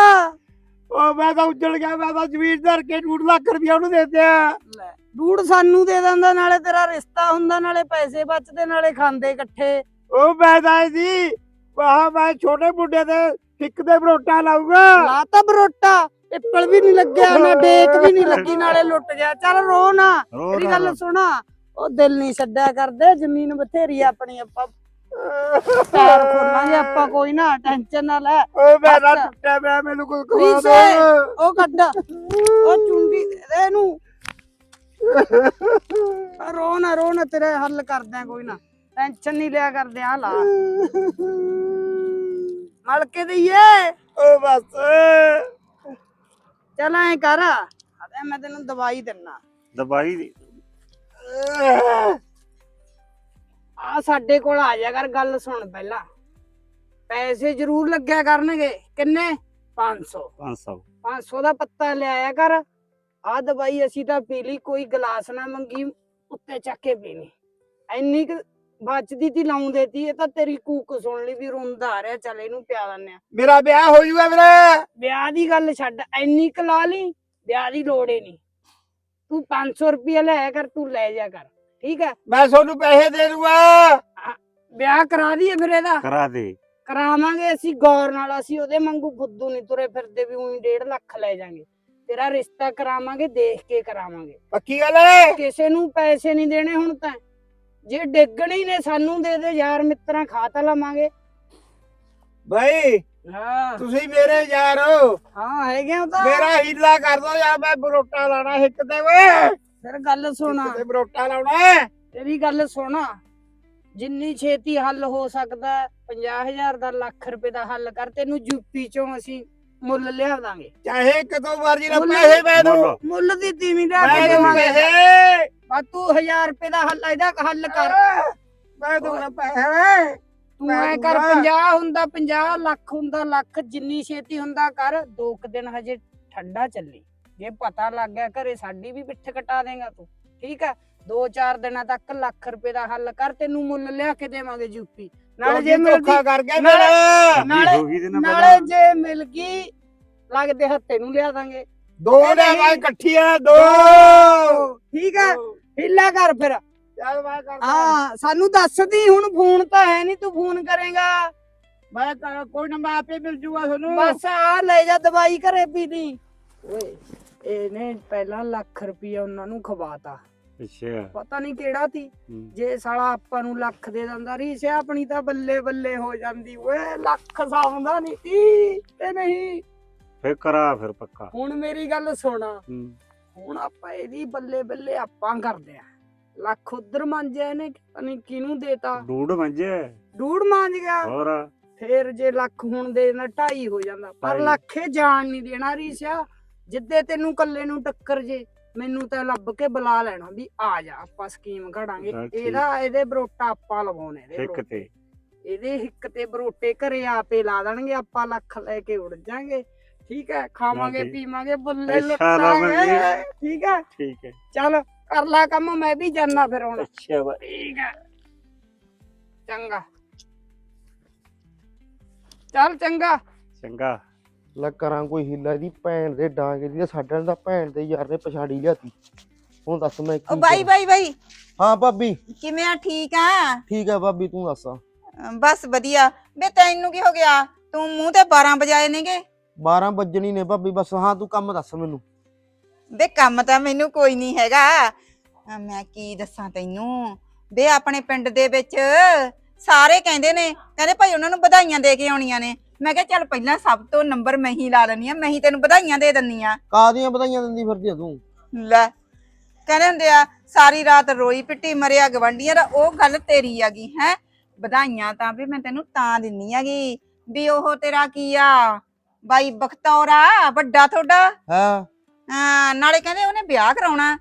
F: ਉਹ ਮੈਂ ਤਾਂ ਉੱਜੜ ਗਿਆ ਮੈਂ ਤਾਂ ਜ਼ਮੀਨ ਧਰ ਕੇ 2 ਲੱਖ ਰੁਪਈਆ ਉਹਨੂੰ ਦੇ ਦਿਆ
H: ਲੈ ਡੂੜ ਸਾਨੂੰ ਦੇ ਦਿੰਦਾ ਨਾਲੇ ਤੇਰਾ ਰਿਸ਼ਤਾ ਹੁੰਦਾ ਨਾਲੇ ਪੈਸੇ ਬਚਦੇ ਨਾਲੇ ਖਾਂਦੇ ਇਕੱਠੇ।
F: ਉਹ ਤਾਂ ਜੀ ਵਾਹ ਮੈਂ ਛੋਟੇ ਮੁੰਡੇ ਦੇ ਇੱਕ ਦੇ ਬਰੋਟਾ ਲਾਊਗਾ।
H: ਲਾ ਤਾਂ ਬਰੋਟਾ ਪਿੱਪਲ ਵੀ ਨਹੀਂ ਲੱਗਿਆ ਨਾ ਡੇਕ ਵੀ ਨਹੀਂ ਲੱਗੀ ਨਾਲੇ ਲੁੱਟ ਗਿਆ। ਚੱਲ ਰੋ ਨਾ
G: ਰੋ
H: ਮੇਰੀ
G: ਨਾ
H: ਗੱਲ। ਸੁਣਾ। ਉਹ ਦਿਲ ਨਹੀਂ ਛੱਡਿਆ ਕਰਦੇ ਜ਼ਮੀਨ ਬਥੇਰੀ ਆਪਣੀ ਆਪਾਂ ਪੈਰ ਖੋਲਾਂਗੇ ਆਪਾਂ ਕੋਈ ਨਾ ਟੈਨਸ਼ਨ ਨਾ ਲੈ।
F: ਓਏ ਮੇਰਾ। ਟੁੱਟਿਆ ਪਿਆ ਮੈਨੂੰ ਕੋਈ ਖਵਾ ਦੇ।
H: ਉਹ ਕੱਢ ਉਹ ਚੁੰਡੀ ਇਹਨੂੰ। ਰੋ ਨਾ ਰੋ ਨਾ ਤੇਰੇ ਹੱਲ ਕਰਦੇ ਕੋਈ ਨਾ। ਟੈਨਸ਼ਨ ਨਹੀਂ ਲਿਆ ਕਰਦੇ ਆ ਲਾ। ਮਲ ਕੇ ਦਈਏ
F: ਓ ਬਸ।
H: ਚੱਲ ਐ ਕਰ ਅਰੇ ਮੈਂ ਤੈਨੂੰ ਦਵਾਈ ਦਿੰਨਾ।
G: ਦਵਾਈ ਦੀ?
H: ਆ ਸਾਡੇ ਕੋਲ ਆ ਜਾ ਕਰ ਗੱਲ ਸੁਣ ਪਹਿਲਾਂ। ਪੈਸੇ ਜ਼ਰੂਰ ਲੱਗਿਆ ਕਰਨਗੇ। ਕਿੰਨੇ? 500
G: 500
H: 500 ਦਾ ਪੱਤਾ ਲਿਆਇਆ ਕਰ। ਆ ਦਵਾਈ ਅਸੀਂ ਤਾਂ ਪੀ ਲਈ ਕੋਈ ਗਲਾਸ ਨਾ ਮੰਗੀ ਉੱਤੇ ਚੱਕ ਕੇ ਪੀਣੀ। ਕੁ ਬਚਦੀ ਤੀ ਲਾਉਂਦੇ ਤੀ ਇਹ ਤਾਂ ਤੇਰੀ ਕੂਕ ਸੁਣ ਲਈ ਵੀ ਰੋਂਦਾ ਆ ਰਿਹਾ ਚੱਲ ਇਹਨੂੰ ਪਿਆ ਦਿੰਦੇ ਆ
F: ਮੇਰਾ ਵਿਆਹ ਹੋ ਜੂਗਾ ਵੀਰੇ।
H: ਵਿਆਹ ਦੀ ਗੱਲ ਛੱਡ ਇੰਨੀ ਕੁ ਲਾ ਲਈ ਵਿਆਹ ਦੀ ਲੋੜ ਈ ਨਹੀਂ। ਤੂੰ 500 ਰੁਪਏ ਲਿਆਇਆ ਕਰ ਤੂੰ ਲੈ ਜਾ ਕਰ ਠੀਕ ਹੈ?
F: ਮੈਂ ਤੁਹਾਨੂੰ ਪੈਸੇ ਦੇ ਦੂੰਗਾ।
H: ਵਿਆਹ ਕਰਾ ਦਈਏ ਫਿਰ ਇਹਦਾ?
G: ਕਰਾ ਦੇ।
H: ਕਰਾਵਾਂਗੇ ਅਸੀਂ ਗੌਰ ਨਾਲ ਅਸੀਂ ਉਹਦੇ ਵਾਂਗੂ ਫੁੱਦੂ ਨਹੀਂ ਤੁਰੇ ਫਿਰਦੇ ਵੀ ਉਹੀ 1.5 ਲੱਖ ਲੈ ਜਾਾਂਗੇ। ਤੇਰਾ ਰਿਸ਼ਤਾ ਕਰਾਵਾਂਗੇ ਦੇਖ ਕੇ ਕਰਾਵਾਂਗੇ।
F: ਪੱਕੀ ਗੱਲ ਹੈ?
H: ਕਿਸੇ ਨੂੰ ਪੈਸੇ ਨਹੀਂ ਦੇਣੇ ਹੁਣ ਤਾਂ। ਜੇ ਡਿੱਗਣੇ ਹੀ ਨੇ ਸਾਨੂੰ ਦੇ ਦੇ ਯਾਰ ਮਿੱਤਰਾਂ ਖਾ ਤਾਂ ਲਵਾਂਗੇ।
F: ਭਾਈ
H: ਹਾਂ।
F: ਤੁਸੀਂ ਮੇਰੇ ਯਾਰ ਹੋ।
H: ਹਾਂ ਹੈਗੇ ਉਹ ਤਾਂ।
F: ਮੇਰਾ ਹੀਲਾ ਕਰ ਦੋ ਜਾਂ ਮੈਂ ਬਰੋਟਾ ਲਾਣਾ ਇੱਕ ਤੇ ਓਏ।
H: ਫਿਰ ਗੱਲ ਸੁਣਾ।
F: ਤੇ ਬਰੋਟਾ ਲਾਉਣਾ। ਹੈ।
H: ਤੇਰੀ ਗੱਲ ਸੁਣਾ। ਜਿੰਨੀ ਛੇਤੀ ਹੱਲ ਹੋ ਸਕਦਾ 50000 ਦਾ ਲੱਖ ਰੁਪਏ ਦਾ ਹੱਲ ਕਰ। ਤੈਨੂੰ ਯੂਪੀ ਚੋਂ ਅਸੀਂ ਮੁੱਲ ਲਿਆ ਦਾਂਗੇ।
F: ਚਾਹੇ ਕਦੋਂ ਮਰਜ਼ੀ ਨਾ
H: ਮੁੱਲ-
F: ਪੈਸੇ ਮੈਂ ਦੂੰ।
G: ਮੁੱਲ।
H: ਦੀ ਤੀਵੀਂ ਲਿਆ
F: ਮੈਂ
H: ਕੇ
F: ਦੂੰ
H: ਦੇਵਾਂਗੇ।
F: ਪੈਸੇ।
H: ਬਾ ਤੂੰ 1000 ਰੁਪਏ ਦਾ ਹੱਲ ਇਹਦਾ ਹੱਲ ਕਰ।
F: ਮੈਂ ਦੂੰਗਾ ਪੈਸੇ
H: ਤੂੰ
F: ਮੈਂ
H: ਐ ਕਰ
F: ਦੂੰਗਾ।
H: 50 ਹੁੰਦਾ 50 ਲੱਖ ਹੁੰਦਾ ਲੱਖ ਜਿੰਨੀ ਛੇਤੀ ਹੁੰਦਾ ਕਰ ਦੋ ਕੁ ਦਿਨ ਹਜੇ ਠੰਡਾ ਚੱਲੀ। ਜੇ ਪਤਾ ਲੱਗ ਗਿਆ ਘਰੇ ਸਾਡੀ ਵੀ ਪਿੱਠ ਕਟਾ ਦੇਗਾ ਤੂੰ। ਠੀਕ ਹੈ ਦੋ ਚਾਰ ਦਿਨਾਂ ਤੱਕ ਲੱਖ ਰੁਪਏ ਦਾ ਹੱਲ ਕਰ ਤੈਨੂੰ ਮੁੱਲ ਲਿਆ ਕੇ ਦੇਵਾਂਗੇ ਯੂਪੀ। ਨਾਲੇ ਜੇ ਮਿਲਦੀ
F: ਧੋਖਾ ਕਰ ਗਿਆ
H: ਨਾਲੇ- ਨਾਲੇ- ਜੇ ਮਿਲ ਗਈ ਲੱਗਦੇ ਹੱਥੇ ਨੂੰ ਲਿਆ ਦਾਂਗੇ।
F: ਦੋ ਨੇ
H: ਨਹੀਂ।
F: ਮੈਂ ਇਕੱਠੀਆਂ ਦੋ।
H: ਠੀਕ ਹੈ ਹਿੱਲਾ ਕਰ ਫਿਰ।
F: ਚੱਲ ਮੈਂ ਕਰਦਾ।
H: ਹਾਂ ਸਾਨੂੰ ਦੱਸਦੀ ਹੁਣ ਫੋਨ ਤਾਂ ਹੈ ਨਹੀਂ ਤੂੰ ਫੋਨ ਕਰੇਗਾ।
F: ਮੈਂ ਕੋਈ ਨਾ ਮੈਂ ਆਪੇ ਮਿਲ ਜੂਗਾ ਤੁਹਾਨੂੰ।
H: ਬਸ ਆ ਲੈ ਜਾ ਦਵਾਈ ਘਰੇ ਪੀਣੀ। ਓਏ ਇਹਨੇ ਪਹਿਲਾਂ ਲੱਖ ਰੁਪਇਆ ਉਹਨਾਂ ਨੂੰ ਖਵਾਤਾ।
G: ਅੱਛਾ।
H: ਪਤਾ ਨਹੀਂ ਕਿਹੜਾ ਸੀ। ਜੇ ਸਾਲਾ ਆਪਾਂ ਨੂੰ ਲੱਖ ਦੇ ਦਿੰਦਾ ਰੀਸਿਆ ਆਪਣੀ ਤਾਂ ਬੱਲੇ ਬੱਲੇ ਹੋ ਜਾਂਦੀ। ਓਏ ਲੱਖ ਸਾਉਂਦਾ ਨਹੀਂ ਤੇ ਨਹੀਂ।
G: ਫੇਰ ਕਰਾ ਫਿਰ ਪੱਕਾ।
H: ਹੁਣ ਮੇਰੀ ਗੱਲ ਸੁਣ।
G: ਹੂੰ।
H: ਹੁਣ ਆਪਾਂ ਇਹਦੀ ਬੱਲੇ ਬੱਲੇ ਆਪਾਂ ਕਰਦੇ ਆ। ਲੱਖ ਉਧਰ ਮੰਜਿਆ ਇਹਨੇ ਪਤਾ ਨਹੀਂ ਕਿਹਨੂੰ ਦੇਤਾ।
G: ਡੂਡ ਮੰਜੇ
H: ਡੂੜ ਮੰਜ ਗਿਆ।
G: ਹੋਰ?
H: ਫੇਰ ਜੇ ਲੱਖ ਹੁਣ ਦੇ ਦੇਣਾ ਢਾਈ ਹੋ ਜਾਂਦਾ। ਪਰ
G: ਢਾਈ।
H: ਲੱਖੇ ਜਾਣ ਨਹੀਂ ਦੇਣਾ ਰੀਸਿਆ ਜਿੱਦੇ ਤੈਨੂੰ ਕੱਲੇ ਨੂੰ ਟੱਕਰ ਜੇ ਮੈਨੂੰ ਤਾਂ ਲੱਭ ਕੇ ਬੁਲਾ ਲੈਣਾ ਵੀ ਆ ਜਾ ਆਪਾਂ ਸਕੀਮ ਘੜਾਂਗੇ।
G: ਚੱਲ ਠੀਕ।
H: ਇਹਦਾ ਇਹਦੇ ਬਰੋਟਾ ਆਪਾਂ ਲਵਾਉਣੇ ਇਹਦੇ
G: ਇੱਕ
H: ਬਰੋਟੇ।
G: ਤੇ
H: ਇਹਦੇ ਹਿੱਕ ਤੇ ਬਰੋਟੇ ਘਰੇ ਆਪੇ ਲਾ ਦੇਣਗੇ ਆਪਾਂ ਲੱਖ ਲੈ ਕੇ ਉੜ ਜਾਾਂਗੇ। ਠੀਕ ਹੈ ਖਾਵਾਂਗੇ
G: ਠੀਕ।
H: ਪੀਵਾਂਗੇ ਬੁੱਲੇ
G: ਅੱਛਾ
H: ਲੁੱਟਾਂਗੇ। ਠੀਕ ਹੈ?
G: ਠੀਕ ਹੈ।
H: ਚੱਲ ਕਰ ਲੈ ਕੰਮ ਮੈਂ ਵੀ ਜਾਣਾ ਫਿਰ ਹੁਣ।
G: ਅੱਛਾ ਵਾ
H: ਠੀਕ ਹੈ। ਚੰਗਾ। ਚੱਲ ਚੰਗਾ।
G: ਚੰਗਾ।
C: ਲੈ ਕਰਾਂ ਕੋਈ ਹੀਲਾ ਇਹਦੀ ਭੈਣ ਦੇ ਡਾਂਗ ਦੀ ਸਾਡੇ ਨਾਲ ਦਾ ਭੈਣ ਦੇ ਯਾਰ ਨੇ ਪਛਾੜੀ ਲਿਆਤੀ। ਹੁਣ ਦੱਸ ਮੈਂ ਕੀ
E: ਓ ਬਾਈ
C: ਕਰਾਂ?
E: ਬਾਈ ਬਾਈ।
C: ਹਾਂ ਭਾਬੀ।
E: ਕਿਵੇਂ ਆ? ਠੀਕ ਆ?
C: ਠੀਕ ਹੈ ਭਾਬੀ ਤੂੰ ਦੱਸ।
E: ਬਸ ਵਧੀਆ। ਬੇ ਤੈਨੂੰ ਕੀ ਹੋ ਗਿਆ? ਤੂੰ ਮੂੰਹ ਤੇ 12 ਵਜਾਏ ਨੇਗੇ।
C: 12 ਵੱਜਣੀ ਨੇ ਭਾਬੀ ਬਸ ਹਾਂ ਤੂੰ ਕੰਮ ਦੱਸ ਮੈਨੂੰ।
E: ਬੇ ਕੰਮ ਤਾਂ ਮੈਨੂੰ ਕੋਈ ਨਹੀਂ ਹੈਗਾ। ਅਹ ਮੈਂ ਕੀ ਦੱਸਾਂ ਤੈਨੂੰ? ਬੇ ਆਪਣੇ ਪਿੰਡ ਦੇ ਵਿੱਚ ਸਾਰੇ ਕਹਿੰਦੇ ਨੇ ਕਹਿੰਦੇ ਭਾਈ ਉਹਨਾਂ ਨੂੰ ਵਧਾਈਆਂ ਦੇ ਕੇ ਆਉਣੀਆਂ ਨੇ। ਮੈਂ ਕਿਹਾ ਚੱਲ ਪਹਿਲਾਂ ਸਭ ਤੋਂ ਨੰਬਰ ਮੈਂ ਹੀ ਲਾ ਲੈਣੀ ਆ ਮੈਂ ਹੀ ਤੈਨੂੰ ਵਧਾਈਆਂ ਦੇ ਦਿੰਨੀ ਆ
C: ਕਾਦੀਆਂ ਵਧਾਈਆਂ ਦਿੰਦੀ ਫਿਰਦੀ ਆ ਤੂੰ?
E: ਲੈ ਕਹਿੰਦੇ ਹੁੰਦੇ ਆ ਸਾਰੀ ਰਾਤ ਰੋਈ ਪਿੱਟੀ ਮਰਿਆ ਗਵੰਡੀਆਂ ਦਾ ਉਹ ਗੱਲ ਤੇਰੀ ਹੈਗੀ ਹੈ? ਵਧਾਈਆਂ ਤਾਂ ਵੀ ਮੈਂ ਤੈਨੂੰ ਤਾਂ ਦਿੰਨੀ ਹੈਗੀ ਵੀ ਉਹ ਤੇਰਾ ਕੀ ਆ? ਬਾਈ ਬਖਤੌਰਾ ਵੱਡਾ ਤੁਹਾਡਾ।
C: ਹੈ।
E: ਹਾਂ ਨਾਲੇ ਕਹਿੰਦੇ ਉਹਨੇ ਵਿਆਹ ਕਰਾਉਣਾ।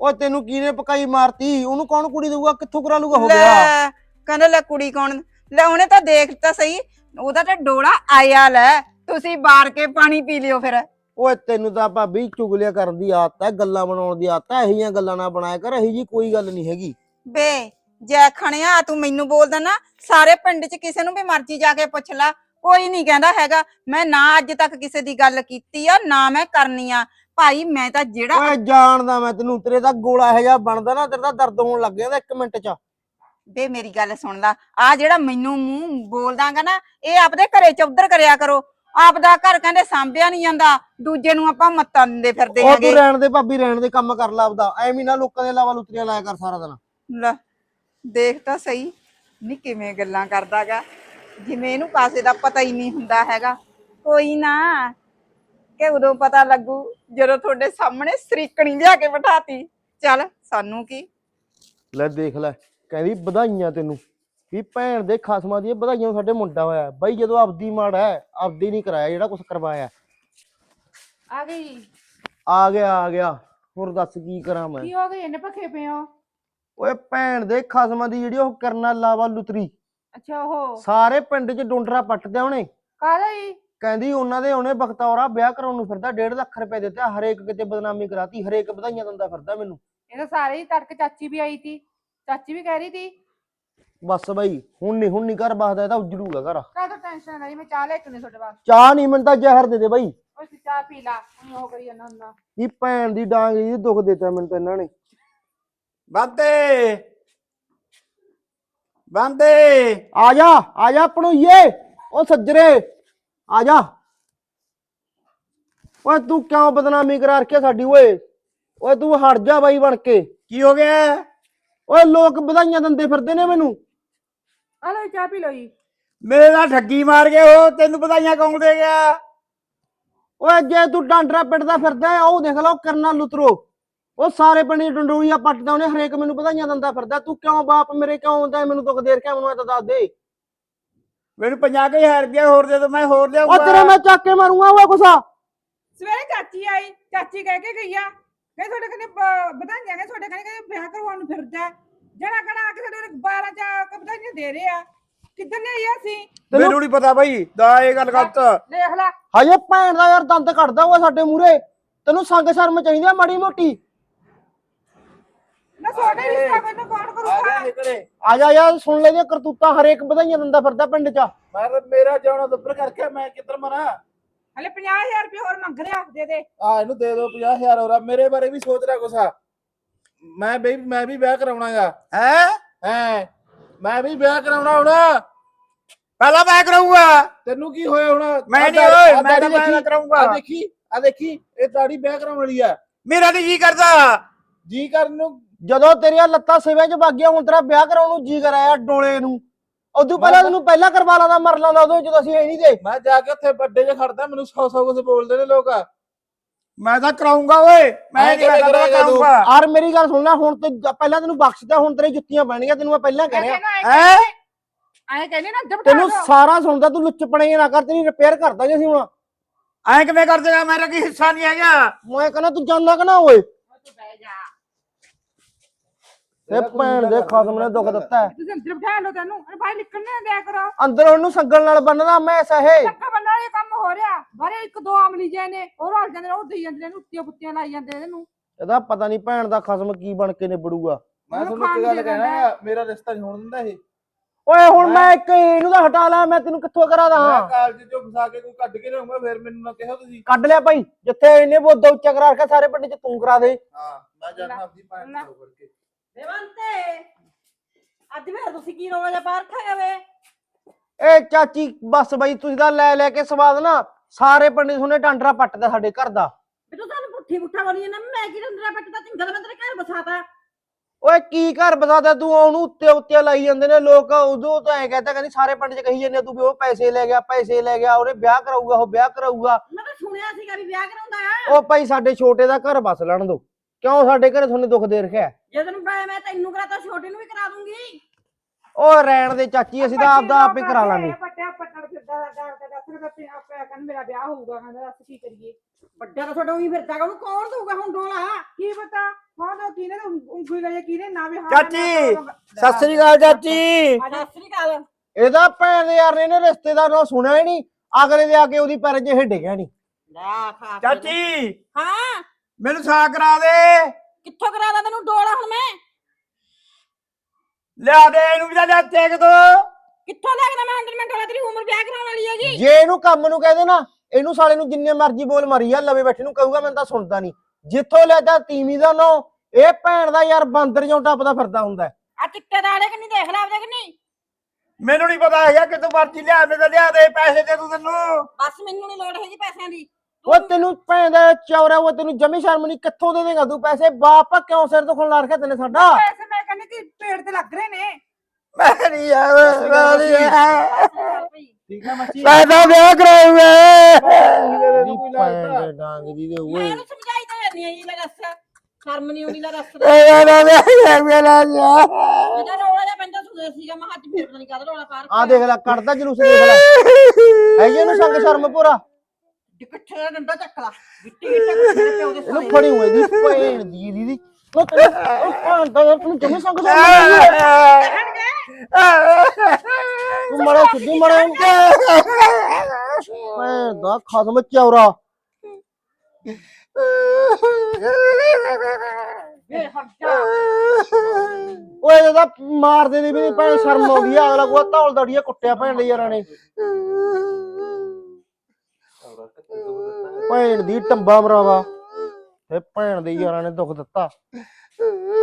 C: ਓਏ ਤੈਨੂੰ ਕਿਹਨੇ ਪਕਾਈ ਮਾਰਤੀ? ਉਹਨੂੰ ਕੌਣ ਕੁੜੀ ਦੇਊਗਾ? ਕਿੱਥੋਂ ਕਰਾ ਲੂਗਾ ਹੋ ਗਿਆ?
E: ਲੈ ਕਹਿੰਦੇ ਲੈ ਕੁੜੀ ਕੌਣ? ਲੈ ਉਹਨੇ ਤਾਂ ਦੇਖ ਤਾਂ ਸਹੀ। ਉਹਦਾ ਤਾਂ ਡੋਲਾ ਆਇਆ ਲੈ। ਤੁਸੀਂ ਬਾਰ ਕੇ ਪਾਣੀ ਪੀ ਲਿਓ ਫਿਰ।
C: ਓਏ ਤੈਨੂੰ ਤਾਂ ਭਾਬੀ ਚੁਗਲੀਆਂ ਕਰਨ ਦੀ ਆਦਤ ਹੈ ਗੱਲਾਂ ਬਣਾਉਣ ਦੀ ਆਦਤ ਹੈ ਇਹੋ ਜਿਹੀਆਂ ਗੱਲਾਂ ਨਾ ਬਣਾਇਆ ਕਰ ਇਹੋ ਜੀ ਕੋਈ ਗੱਲ ਨਹੀਂ ਹੈਗੀ।
E: ਬੇ ਜੈ ਖਣਿਆ ਤੂੰ ਮੈਨੂੰ ਬੋਲਦਾ ਨਾ ਸਾਰੇ ਪਿੰਡ 'ਚ ਕਿਸੇ ਨੂੰ ਵੀ ਮਰਜ਼ੀ ਜਾ ਕੇ ਪੁੱਛ ਲੈ। ਕੋਈ ਨਹੀਂ ਕਹਿੰਦਾ ਹੈਗਾ ਮੈਂ ਨਾ ਅੱਜ ਤੱਕ ਕਿਸੇ ਦੀ ਗੱਲ ਕੀਤੀ ਆ ਨਾ ਮੈਂ ਕਰਨੀ ਆ। ਭਾਈ ਮੈਂ ਤਾਂ ਜਿਹੜਾ
C: ਓਏ ਜਾਣਦਾ ਮੈਂ ਤੈਨੂੰ ਤੇਰੇ ਦਾ ਗੋਲਾ ਇਹੋ ਜਿਹਾ ਬਣਦਾ ਨਾ ਤੇਰੇ ਦਾ ਦਰਦ ਹੋਣ ਲੱਗ ਜਾਂਦਾ ਇੱਕ ਮਿੰਟ ਚ।
E: ਬੇ ਮੇਰੀ ਗੱਲ ਸੁਣ ਲਾ ਆ ਜਿਹੜਾ ਮੈਨੂੰ ਮੂੰਹ ਬੋਲਦਾਗਾ ਨਾ ਇਹ ਆਪਦੇ ਘਰੇ ਚੌਧਰ ਕਰਿਆ ਕਰੋ। ਆਪ ਦਾ ਘਰ ਕਹਿੰਦੇ ਸਾਂਭਿਆ ਨਹੀਂ ਜਾਂਦਾ ਦੂਜੇ ਨੂੰ ਆਪਾਂ ਮੱਤਾਂ ਦਿੰਦੇ ਫਿਰਦੇ
C: ਉਹ
E: ਹੈਗੇ।
C: ਰਹਿਣ ਦੇ ਭਾਬੀ ਰਹਿਣ ਦੇ ਕੰਮ ਕਰ ਲਾ ਆਪਦਾ। ਐਵੇਂ ਨਾ ਲੋਕਾਂ ਦੇ ਲਾਵਾ ਲੁੱਤਰੀਆਂ ਲਾਇਆ ਕਰ ਸਾਰਾ ਦਿਨ।
E: ਲੈ ਦੇਖ ਤਾਂ ਸਹੀ ਨਹੀਂ ਕਿਵੇਂ ਗੱਲਾਂ ਕਰਦਾਗਾ। ਜਿਵੇਂ ਇਹਨੂੰ ਕਾਸੇ ਦਾ ਪਤਾ ਹੀ ਨਹੀਂ ਹੁੰਦਾ ਹੈਗਾ। ਕੋਈ ਨਾ ਕਿ ਉਦੋਂ ਪਤਾ ਲੱਗੂ ਜਦੋਂ ਤੁਹਾਡੇ ਸਾਹਮਣੇ ਸਰੀਕਣੀ ਲਿਆ ਕੇ ਬਿਠਾਤੀ। ਚੱਲ ਸਾਨੂੰ ਕੀ?
C: ਲੈ ਦੇਖ ਲੈ ਕਹਿੰਦੀ ਵਧਾਈਆਂ ਤੈਨੂੰ। ਵੀ ਭੈਣ ਦੇ ਖਸਮਾਂ ਦੀਆਂ ਵਧਾਈਆਂ ਸਾਡੇ ਮੁੰਡਾ ਹੋਇਆ। ਬਾਈ ਜਦੋਂ ਆਪਦੀ ਮਾੜਾ ਹੈ ਆਪਦੀ ਨਹੀਂ ਕਰਾਇਆ ਜਿਹੜਾ ਕੁਝ ਕਰਵਾਇਆ।
A: ਆ ਗਈ।
C: ਆ ਗਿਆ ਆ ਗਿਆ। ਹੋਰ ਦੱਸ ਕੀ ਕਰਾਂ ਮੈਂ?
A: ਕੀ ਹੋ ਗਈ? ਇਹਨੇ ਭੱਖੇ ਹੋ?
C: ਓਏ ਭੈਣ ਦੇ ਖਸਮਾਂ ਦੀ ਜਿਹੜੀ ਉਹ ਕਰਨਾ ਲਾਵਾ ਲੁਤਰੀ।
A: ਅੱਛਾ ਉਹ
C: ਸਾਰੇ ਪਿੰਡ 'ਚ ਡੁੰਡਰਾ ਪੱਟਦਿਆ ਉਹਨੇ।
A: ਕਾਹਦਾ ਹੀ
C: ਕਹਿੰਦੀ ਉਹਨਾਂ ਦੇ ਉਹਨੇ ਬਖਤੌਰਾ ਵਿਆਹ ਕਰਾਉਣ ਨੂੰ ਫਿਰਦਾ 1.5 ਲੱਖ ਰੁਪਏ ਦਿੱਤੇ ਹਰੇਕ ਕਿਤੇ ਬਦਨਾਮੀ ਕਰਾਤੀ ਹਰੇਕ ਵਧਾਈਆਂ ਦਿੰਦਾ ਫਿਰਦਾ ਮੈਨੂੰ।
A: ਇਹ ਤਾਂ ਸਾਰੇ ਹੀ ਤੜਕ ਚਾਚੀ ਵੀ ਆਈ ਸੀ ਚਾਚੀ ਵੀ ਕਹਿ ਰਹੀ ਸੀ
C: ਬਸ ਬਾਈ ਹੁਣ ਨਹੀਂ ਹੁਣ ਨਹੀਂ ਘਰ ਬਸਦਾ ਇਹ ਤਾਂ ਉਜੜੂਗਾ ਘਰ।
A: ਕਾਹਦਾ ਟੈਨਸ਼ਨ ਨਹੀਂ ਮੈਂ ਚਾਹ ਲੈ ਕੇ ਆਉਂਦੀ ਤੁਹਾਡੇ ਵਾਸਤੇ।
C: ਚਾਹ ਨਹੀਂ ਮੈਨੂੰ ਤਾਂ ਜ਼ਹਿਰ ਦੇ ਦੇ ਬਾਈ।
A: ਉਹ ਤੂੰ ਚਾਹ ਪੀ ਲਾ ਹੁਣ ਉਹ ਕਰੀ ਜਾਂਦਾ ਹੁੰਦਾ।
C: ਇਹ ਭੈਣ ਦੀ ਡਾਂਗ ਜੀ ਦੁੱਖ ਦਿੱਤਾ ਮੈਨੂੰ ਤਾਂ ਇਹਨਾਂ ਨੇ।
F: ਬੰਦੇ ਬੰਦੇ
C: ਆ ਜਾ ਆ ਜਾ ਪਣੋਈਏ ਉਹ ਸੱਜਰੇ ਆ ਜਾ। ਓਏ ਤੂੰ ਕਿਉਂ ਬਦਨਾਮੀ ਕਰਾ ਰੱਖਿਆ ਸਾਡੀ ਓਏ? ਓਏ ਤੂੰ ਹਟ ਜਾ ਬਾਈ ਬਣ ਕੇ।
F: ਕੀ ਹੋ ਗਿਆ?
C: ਓਏ ਲੋਕ ਵਧਾਈਆਂ ਦਿੰਦੇ ਫਿਰਦੇ ਨੇ ਮੈਨੂੰ।
A: ਆ ਲੈ ਚਾਹ ਪੀ ਲਓ ਜੀ।
F: ਮੇਰੇ ਨਾਲ ਠੱਗੀ ਮਾਰ ਗਏ ਹੋ ਤੈਨੂੰ ਵਧਾਈਆਂ ਕੌਣ ਦੇ ਗਿਆ?
C: ਓਏ ਜੇ ਤੂੰ ਡਾਂਡਰਾ ਪਿੱਟਦਾ ਫਿਰਦਾ ਹੈ, ਉਹ ਦੇਖ ਲਓ ਕਰਨਾ ਲੁਤਰੋ। ਉਹ ਸਾਰੇ ਪਿੰਡ ਦੀ ਡੰਡੋਰੀਆਂ ਪੱਟਦਾ ਉਹਨੇ ਹਰੇਕ ਮੈਨੂੰ ਵਧਾਈਆਂ ਦਿੰਦਾ ਫਿਰਦਾ। ਤੂੰ ਕਿਉਂ ਬਾਪ ਮੇਰੇ ਕਿਉਂ ਆਉਂਦਾ? ਮੈਨੂੰ ਦੁੱਖ ਦੇ ਰੱਖਿਆ ਮੈਨੂੰ ਇਹ ਤਾਂ ਦੱਸ ਦੇ।
F: ਮੈਨੂੰ 50000 ਰੁਪਇਆ ਹੋਰ ਦੇ ਦੋ ਮੈਂ ਹੋਰ
C: ਉਹ ਤੇਰੇ ਮੈਂ ਚੱਕ ਕੇ ਮਾਰੂੰਗਾ ਓਏ ਗੁੱਸਾ
H: ਸਵੇਰੇ ਚਾਚੀ ਆਈ ਚਾਚੀ ਕਹਿ ਕੇ ਗਈ ਆ। ਕਹਿੰਦੇ ਤੁਹਾਡੇ ਕਹਿੰਦੇ ਬ- ਵਧਾਈਆਂ ਨੇ ਤੁਹਾਡੇ ਕਹਿੰਦੇ ਕਹਿੰਦੇ ਵਿਆਹ ਕਰਵਾਉਣ ਨੂੰ ਫਿਰਦਾ। ਹੈ। ਜਣਾ ਕਣਾ ਆ ਕੇ ਸਾਡੇ 12 ਚਾ ਵਧਾਈਆਂ ਦੇ ਰਹੇ। ਆ ਕਿੱਧਰ ਨੇ ਆਈ ਅਸੀਂ
F: ਮੈਨੂੰ ਨਹੀਂ ਪਤਾ ਬਾਈ ਦਾ ਇਹ ਗੱਲ ਗਲਤ।
H: ਦੇਖ ਲੈ।
C: ਹਜੇ ਭੈਣ ਦਾ ਯਾਰ ਦੰਦ ਕੱਢਦਾ ਓਏ ਸਾਡੇ ਮੂਰੇ ਤੈਨੂੰ ਸੰਗ ਸ਼ਰਮ ਚਾਹੀਦੀ ਆ ਮਾੜੀ ਮੋਟੀ
H: ਨਾ ਤੁਹਾਡੇ ਰਿਸ਼ਤਾ ਮੈਨੂੰ ਕੌਣ ਕਰੂਗਾ?
B: ਘਰੇ
C: ਆ ਜਾ ਯਾਰ ਸੁਣ ਲੈ ਦੀਆਂ ਕਰਤੂਤਾਂ ਹਰੇਕ ਵਧਾਈਆਂ ਦਿੰਦਾ ਫਿਰਦਾ ਪਿੰਡ 'ਚ।
B: ਮੈਂ ਤਾਂ ਮੇਰਾ ਜਾਣਾ ਦੁੱਪਰ ਕਰਕੇ ਮੈਂ ਕਿੱਧਰ ਮਰਾਂ?
H: ਹਲੇ 50000 ਰੁਪਏ ਹੋਰ ਮੰਗ ਰਿਹਾ ਦੇ ਦੇ।
B: ਆ ਇਹਨੂੰ ਦੇ ਦਿਓ 50000 ਹੋਰ। ਆ। ਮੇਰੇ ਬਾਰੇ ਵੀ ਸੋਚ ਰਿਹਾ ਕੁਛ। ਆ ਮੈਂ ਬਈ ਮੈਂ ਵੀ ਵਿਆਹ ਕਰਾਉਣਾਗਾ।
F: ਹੈ?
B: ਹੈ? ਮੈਂ ਵੀ ਵਿਆਹ ਕਰਾਉਣਾ ਹੁਣ।
F: ਪਹਿਲਾਂ ਮੈਂ ਕਰਾਉਂਗਾ
B: ਤੈਨੂੰ ਕੀ ਹੋਇਆ ਹੁਣ?
F: ਮੈਂ ਓਏ ਤਾਂ
B: ਦੇਖੀ,
F: ਕਰਾਉਂਗਾ
B: ਆ ਦੇਖੀ ਆ ਦੇਖੀ ਇਹ ਦਾੜੀ ਵਿਆਹ ਕਰਾਉਣ ਵਾਲੀ ਆ।
F: ਮੇਰਾ ਨਹੀਂ ਜੀ ਕਰਦਾ।
B: ਜੀ ਕਰਨ ਨੂੰ
C: ਜਦੋਂ ਤੇਰੀਆਂ ਲੱਤਾਂ ਸਿਵੇਂ 'ਚ ਵਗ ਗਿਆ ਹੁਣ ਤੇਰਾ ਵਿਆਹ ਕਰਾਉਣ ਨੂੰ ਜੀ ਕਰਾਇਆ ਡੋਲੇ ਨੂੰ। ਉਦੋਂ ਪਹਿਲਾਂ ਤੈਨੂੰ ਪਹਿਲਾਂ ਕਰਵਾ ਲਾਂਦਾ ਮਰ ਲਾਂਦਾ ਉਦੋਂ ਜਦੋਂ ਅਸੀਂ ਇਹ ਨਹੀਂ ਦੇ
B: ਮੈਂ ਜਾ ਕੇ ਉੱਥੇ ਵੱਡੇ ਜਿਹਾ ਖੜਦਾ ਮੈਨੂੰ ਸੌ ਸੌ ਕੁਝ ਬੋਲਦੇ ਨੇ ਲੋਕ।
F: ਮੈਂ ਤਾਂ ਕਰਾਉਂਗਾ ਓਏ। ਮੈਂ ਨਹੀਂ ਕਰਦਾ? ਕਰਾਉਂਗਾ
C: ਆਰ ਮੇਰੀ ਗੱਲ ਸੁਣ ਲੈ ਹੁਣ ਤੇ ਜ- ਪਹਿਲਾਂ ਤੈਨੂੰ ਬਖਸ਼ਦਾ ਹੁਣ ਤੇਰੀ ਜੁੱਤੀਆਂ ਪੈਣਗੀਆਂ ਤੈਨੂੰ ਮੈਂ ਪਹਿਲਾਂ ਕਹਿ ਰਿਹਾ
F: ਹੈ?
H: ਐਂ ਕਹਿੰਦੇ ਨਾ ਜਬ
C: ਤੈਨੂੰ ਸਾਰਾ ਸੁਣਦਾ ਤੂੰ ਲੁੱਚਪਣੇ ਨਾ ਕਰ ਤੇਰੀ ਰਿਪੇਅਰ ਕਰਦਾ ਜੀ ਅਸੀਂ ਹੁਣ।
F: ਐਂ ਕਿਵੇਂ ਕਰ ਦੇਗਾ ਮੇਰਾ ਕੀ ਹਿੱਸਾ ਨਹੀਂ ਹੈਗਾ।
C: ਮੈਂ ਕਹਿੰਦਾ ਤੂੰ ਜਾਂਦਾ ਕਿ ਨਾ ਓਏ? ਤੇ ਭੈਣ ਦੇ ਖਸਮ ਨੇ ਦੁੱਖ ਦਿੱਤਾ ਹੈ।
H: ਤੁਸੀਂ ਅੰਦਰ ਬਿਠਾ ਲਓ ਤੈਨੂੰ। ਅਰੇ ਭਾਈ ਨਿਕਲਣੇ ਨਾ ਦਿਆ ਕਰੋ।
C: ਅੰਦਰ ਉਹਨੂੰ ਸੰਗਲ ਨਾਲ ਬੰਨਦਾ ਮੈਂ ਸਹੇ।
H: ਧੱਕਾ ਬੰਨਾ ਇਹ ਕੰਮ ਹੋ ਰਿਹਾ। ਬਾਰੇ ਇੱਕ ਦੋ ਆਮਲੀ ਜੇ ਨੇ ਉਹ ਰਲ ਜਾਂਦੇ ਨੇ ਉਹ ਦੇਈ ਜਾਂਦੇ ਨੇ ਉੱਤੀਆਂ ਪੁੱਤੀਆਂ ਲਾਈ ਜਾਂਦੇ ਨੇ ਇਹਨੂੰ।
C: ਇਹਦਾ ਪਤਾ ਨਹੀਂ ਭੈਣ ਦਾ ਖਸਮ ਕੀ ਬਣ ਕੇ ਨਿਬੜੂਗਾ।
B: ਮੈਂ ਤੁਹਾਨੂੰ ਇੱਕ ਗੱਲ ਕਹਿਣਾ ਮੇਰਾ ਰਿਸ਼ਤਾ ਨਹੀਂ ਹੋਣ ਦਿੰਦਾ ਇਹ।
C: ਓਏ ਹੁਣ ਮੈਂ ਇੱਕ ਇਹਨੂੰ ਤਾਂ ਹਟਾ ਲਾ ਮੈਂ ਤੈਨੂੰ ਕਿੱਥੋਂ ਕਰਾ ਦਾਂ?
B: ਮੈਂ ਕਾਲਜ ਚੋਂ ਫਸਾ ਕੇ ਕੋਈ ਕੱਢ ਕੇ ਲਿਆਉਂਗਾ ਫਿਰ ਮੈਨੂੰ ਨਾ ਕਿਹੋ ਤੁਸੀਂ।
C: ਕੱਢ ਲਿਆ ਭਾਈ ਜਿੱਥੇ ਇਹਨੇ ਬੋਦਾ ਉੱਚਾ ਕਰਾ ਰੱਖਿਆ ਸਾਰੇ ਪਿੰਡ 'ਚ ਤੂੰ ਕਰਾ ਦੇ।
B: ਹਾਂ ਮੈਂ ਜਾਣਾ ਆਪਦੀ ਭੈਣ
H: ਲੈ।
B: ਕਰਕੇ
D: ਅੱਜ ਵੀ ਤੁਸੀਂ ਕੀ ਰੋਣਾ ਜਾਂ ਬਾਹਰ ਖਾਇਆ ਵੇ
C: ਏ ਚਾਚੀ ਬਸ ਬਾਈ ਤੁਸੀਂ ਤਾਂ ਲੈ ਲੈ ਕੇ ਸਵਾਦ ਨਾ ਸਾਰੇ ਪਿੰਡ 'ਚ ਸੁਣੇ ਡਾਂਡਰਾ ਪੱਟਦਾ ਸਾਡੇ ਘਰ ਦਾ
D: ਵੀ ਤੂੰ ਸਾਨੂੰ ਪੁੱਠੀ ਪੁੱਠਾ ਬੋਲੀ ਜਾਂਦਾ ਮੈਂ ਕੀ ਰੰਦਰਾ ਪੱਟਦਾ ਚੰਗਾ ਤਾਂ ਮੈਂ ਤੇਰੇ ਘਰ ਬਸਾਤਾ
C: ਓਏ ਕੀ ਘਰ ਬਸਾਦਾ ਤੂੰ ਉਹਨੂੰ ਉੱਤੇ ਉੱਤੇ ਲਾਈ ਜਾਂਦੇ ਨੇ ਲੋਕ ਉਦੋਂ ਤਾਂ ਐ ਕਹਿੰਦਾ ਕਹਿੰਦੀ ਸਾਰੇ ਪਿੰਡ 'ਚ ਕਹੀ ਜਾਂਦੇ ਆ ਤੂੰ ਵੀ ਉਹ ਪੈਸੇ ਲੈ ਗਿਆ ਪੈਸੇ ਲੈ ਗਿਆ ਉਹਨੇ ਵਿਆਹ ਕਰਾਊਗਾ ਉਹ ਵਿਆਹ ਕਰਾਊਗਾ
D: ਮੈਂ ਤਾਂ ਸੁਣਿਆ ਸੀਗਾ ਵੀ ਵਿਆਹ ਕਰਾਉਂਦਾ ਆ
C: ਉਹ ਭਾਈ ਸਾਡੇ ਛੋਟੇ ਦਾ ਘਰ ਬਸ ਲੈਣ ਦੋ ਕਿਉਂ ਸਾਡੇ ਘਰੇ ਤੁਹਾਨੂੰ ਦੁੱਖ ਦੇ ਰੱਖਿਆ?
D: ਜੇ ਤੈਨੂੰ ਮੈਂ ਮੈਂ ਤੈਨੂੰ ਕਰਾਤਾ ਛੋਟੇ ਨੂੰ ਵੀ ਕਰਾ ਦੂੰਗੀ।
C: ਉਹ ਰਹਿਣ ਦੇ ਚਾਚੀ ਅਸੀਂ ਤਾਂ ਆਪਦਾ ਆਪੇ ਕਰਾ ਲਾਂਗੇ।
H: ਪੱਟਿਆ ਪੱਟਣ ਫਿਰਦਾ ਦਾ ਦਾ ਦਾ ਦੱਸ ਰੁਪਏ ਆਪੇ ਕਹਿੰਦਾ ਮੇਰਾ ਵਿਆਹ ਹੋਊਗਾ ਕਹਿੰਦਾ ਦੱਸ ਕੀ ਕਰੀਏ।
D: ਵੱਡਾ ਤਾਂ ਤੁਹਾਡਾ ਉਹੀ ਫਿਰਦਾ ਗਾ, ਉਹਨੂੰ ਕੌਣ ਦਊਗਾ ਹੁਣ ਡੋਲਾ?
H: ਕੀ ਪਤਾ? ਹਾਂ ਤਾਂ ਕਿਨੇ ਉਂਗਲੀ ਲਾਇਆ ਕਿਨੇ ਨਾ ਵੀ ਹਾਂ
F: ਚਾਚੀ, ਸਤਿ ਸ੍ਰੀ ਅਕਾਲ ਚਾਚੀ।
D: ਸਤਿ ਸ੍ਰੀ ਅਕਾਲ।
C: ਇਹਦਾ ਭੈਣ ਦੇ ਯਾਰ ਨੇ ਇਹਨੇ ਰਿਸ਼ਤੇਦਾਰ ਨੂੰ ਸੁਣਿਆ ਹੀ ਨਹੀਂ। ਅਗਲੇ ਦੇ ਆ ਕੇ ਉਹਦੀ ਪੈਰ 'ਚ ਡਿੱਗਿਆ ਨਹੀਂ।
D: ਲੈ ਖਾ ਕੇ ਦੇ।
F: ਚਾਚੀ
D: ਹਾਂ।
F: ਮੈਨੂੰ ਸਾਕ ਕਰਾ ਦੇ।
D: ਕਿੱਥੋਂ ਕਰਾਦਾ ਤੈਨੂੰ ਡੋਲਾ ਹੁਣ ਮੈਂ?
F: ਲਿਆ ਦੇ ਇਹਨੂੰ ਵੀ ਤਾਂ ਲਿਆ ਟੇਕ ਦੋ।
D: ਕਿੱਥੋਂ ਲੱਗਦਾ ਮੈਂ ਅੰਦਰ ਮੈਂ ਡੋਲਾ ਤੇਰੀ ਉਮਰ ਵਿਆਹ ਕਰਾਉਣ ਵਾਲੀ ਹੈਗੀ।
C: ਜੇ ਇਹਨੂੰ ਕੰਮ ਨੂੰ ਕਹਦੇ ਨਾ ਇਹਨੂੰ ਸਾਲੇ ਨੂੰ ਜਿੰਨੇ ਮਰਜ਼ੀ ਬੋਲ ਮਾਰੀ ਆ ਲਵੇ ਬੈਠੇ ਨੂੰ ਕਹੂਗਾ ਮੈਨੂੰ ਤਾਂ ਸੁਣਦਾ ਨਹੀਂ। ਜਿੱਥੋਂ ਲੈਦਾ ਤੀਵੀਂ ਦਾ ਨੋ ਇਹ ਭੈਣ ਦਾ ਯਾਰ ਬਾਂਦਰ ਜਿਉਂ ਟੱਪਦਾ ਫਿਰਦਾ ਹੁੰਦਾ ਹੈ।
D: ਆ ਚਿੱਟੇ ਦਾੜੇ ਕਿ ਨਹੀਂ ਦੇਖ ਲੈ ਆਪਦੇ ਕਿ ਨਹੀਂ
F: ਮੈਨੂੰ ਨਹੀਂ ਪਤਾ ਹੈਗਾ ਕਿ ਤੂੰ ਮਰਜ਼ੀ ਲਿਆ ਦੇ ਤਾਂ ਲਿਆ ਦੇ ਪੈਸੇ ਦੇ ਤੂੰ ਤੈਨੂੰ।
D: ਬਸ ਮੈਨੂੰ ਨਹੀਂ ਲੋੜ ਹੈਗੀ ਪੈਸਿਆਂ ਦੀ।
C: ਉਹ ਤੈਨੂੰ ਭੈਂਦਾ ਚੌਰਾ ਉਹ ਤੈਨੂੰ ਜਮੀ ਸ਼ਰਮ ਨਹੀਂ ਕਿੱਥੋਂ ਦੇ ਦੇਗਾ ਤੂੰ ਪੈਸੇ? ਬਾਪ ਕਿਉਂ ਸਿਰ ਤੋਂ ਖਣ ਲਾ ਰੱਖਿਆ ਤੈਨੇ ਸਾਡਾ?
E: ਪੈਸੇ ਮੈਂ ਕਹਿੰਦੀ ਕਿ ਪੇੜ ਤੇ ਲੱਗ ਰਹੇ ਨੇ।
F: ਮੈਂ ਨਹੀਂ ਆ ਮੈਂ ਨਹੀਂ ਆ।
C: ਠੀਕ ਹੈ ਮੱਛੀ
F: ਮੈਂ ਤਾਂ ਵਿਆਹ ਕਰਾਉਂਗਾ
C: ਭੈਣ ਦੇ ਡਾਂਗ ਦੀ ਦੇ
D: ਮੈਂ
C: ਓਏ
D: ਇਹਨੂੰ ਸਮਝਾਈ ਤਾਂ ਜਾਂਦੀ ਆ ਜੀ ਲੈ ਸ਼ਰਮ ਨਹੀਂ ਆਉਂਦੀ ਲੈ ਦੱਸ।
F: ਮੈਂ ਤਾਂ ਵਿਆਹ ਕਰਾਉਂਗਾ
D: ਇਹਦਾ ਰੋਲਾ ਜਿਹਾ ਪੈਂਦਾ ਸੁਣਿਆ ਸੀਗਾ ਮੈਂ ਅੱਜ ਫਿਰ ਪਤਾ ਨਹੀਂ ਕਾਹਦਾ ਰੋਲਾ ਪਾਰ
C: ਆ ਦੇਖ ਲੈ ਕੱਢਦਾ ਜਲੂਸ ਦੇਖ ਲੈ। ਹੈਗੀ ਇਹਨੂੰ ਸੰਗ ਸ਼ਰਮ ਪੂਰਾ?
D: ਕਿੱਥੇ ਦਾ ਡੰਡਾ ਚੱਕ ਲਾ। ਗਿੱਟੀ ਗਿੱਟਾ ਮੇਰੇ ਪਿਓ ਦੇ
C: ਇਹਨੂੰ
D: ਸਾਲੇ।
C: ਫੜੀ ਹੋਈ ਦੀ ਭੈਣ ਦੀ ਦੀਦੀ ਉਹ ਤੈਨੂੰ ਉਹ ਭੈਣ ਦਾ ਯਾਰ ਤੈਨੂੰ ਜਮੀ ਸੰਗ ਸ਼ਰਮ ਨਹੀਂ ਤੂੰ ਮੜਾ ਸਿੱਧੀ ਮੜਾ ਭੈਣ ਦਾ ਖਸਮ ਚੌਰਾ।
D: ਵੇ ਹਟ ਜਾ।
C: ਓਏ ਇਹਦਾ ਮਾਰਦੇ ਦੀ ਵੀ ਨੀ ਭੈਣ ਸ਼ਰਮ ਆਉਂਦੀ ਆ। ਅਗਲਾ ਕੋਆ ਧੌਲ ਦੜੀਆ ਕੁੱਟਿਆ ਭੈਣ ਦੇ ਯਾਰਾਂ ਨੇ। ਭੈਣ ਦੀ ਟੰਬਾ ਮਰਾਵਾ ਤੇ ਭੈਣ ਦੇ ਯਾਰਾਂ ਨੇ ਦੁੱਖ ਦਿੱਤਾ।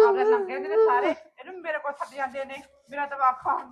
E: ਆਪਣੇ ਲੰਗੇ ਨੇ ਸਾਰੇ। ਇਹਨੂੰ ਮੇਰੇ ਕੋਲ ਛੱਡ ਜਾਂਦੇ ਨੇ। ਮੇਰਾ ਦਿਮਾਗ ਖਾਣ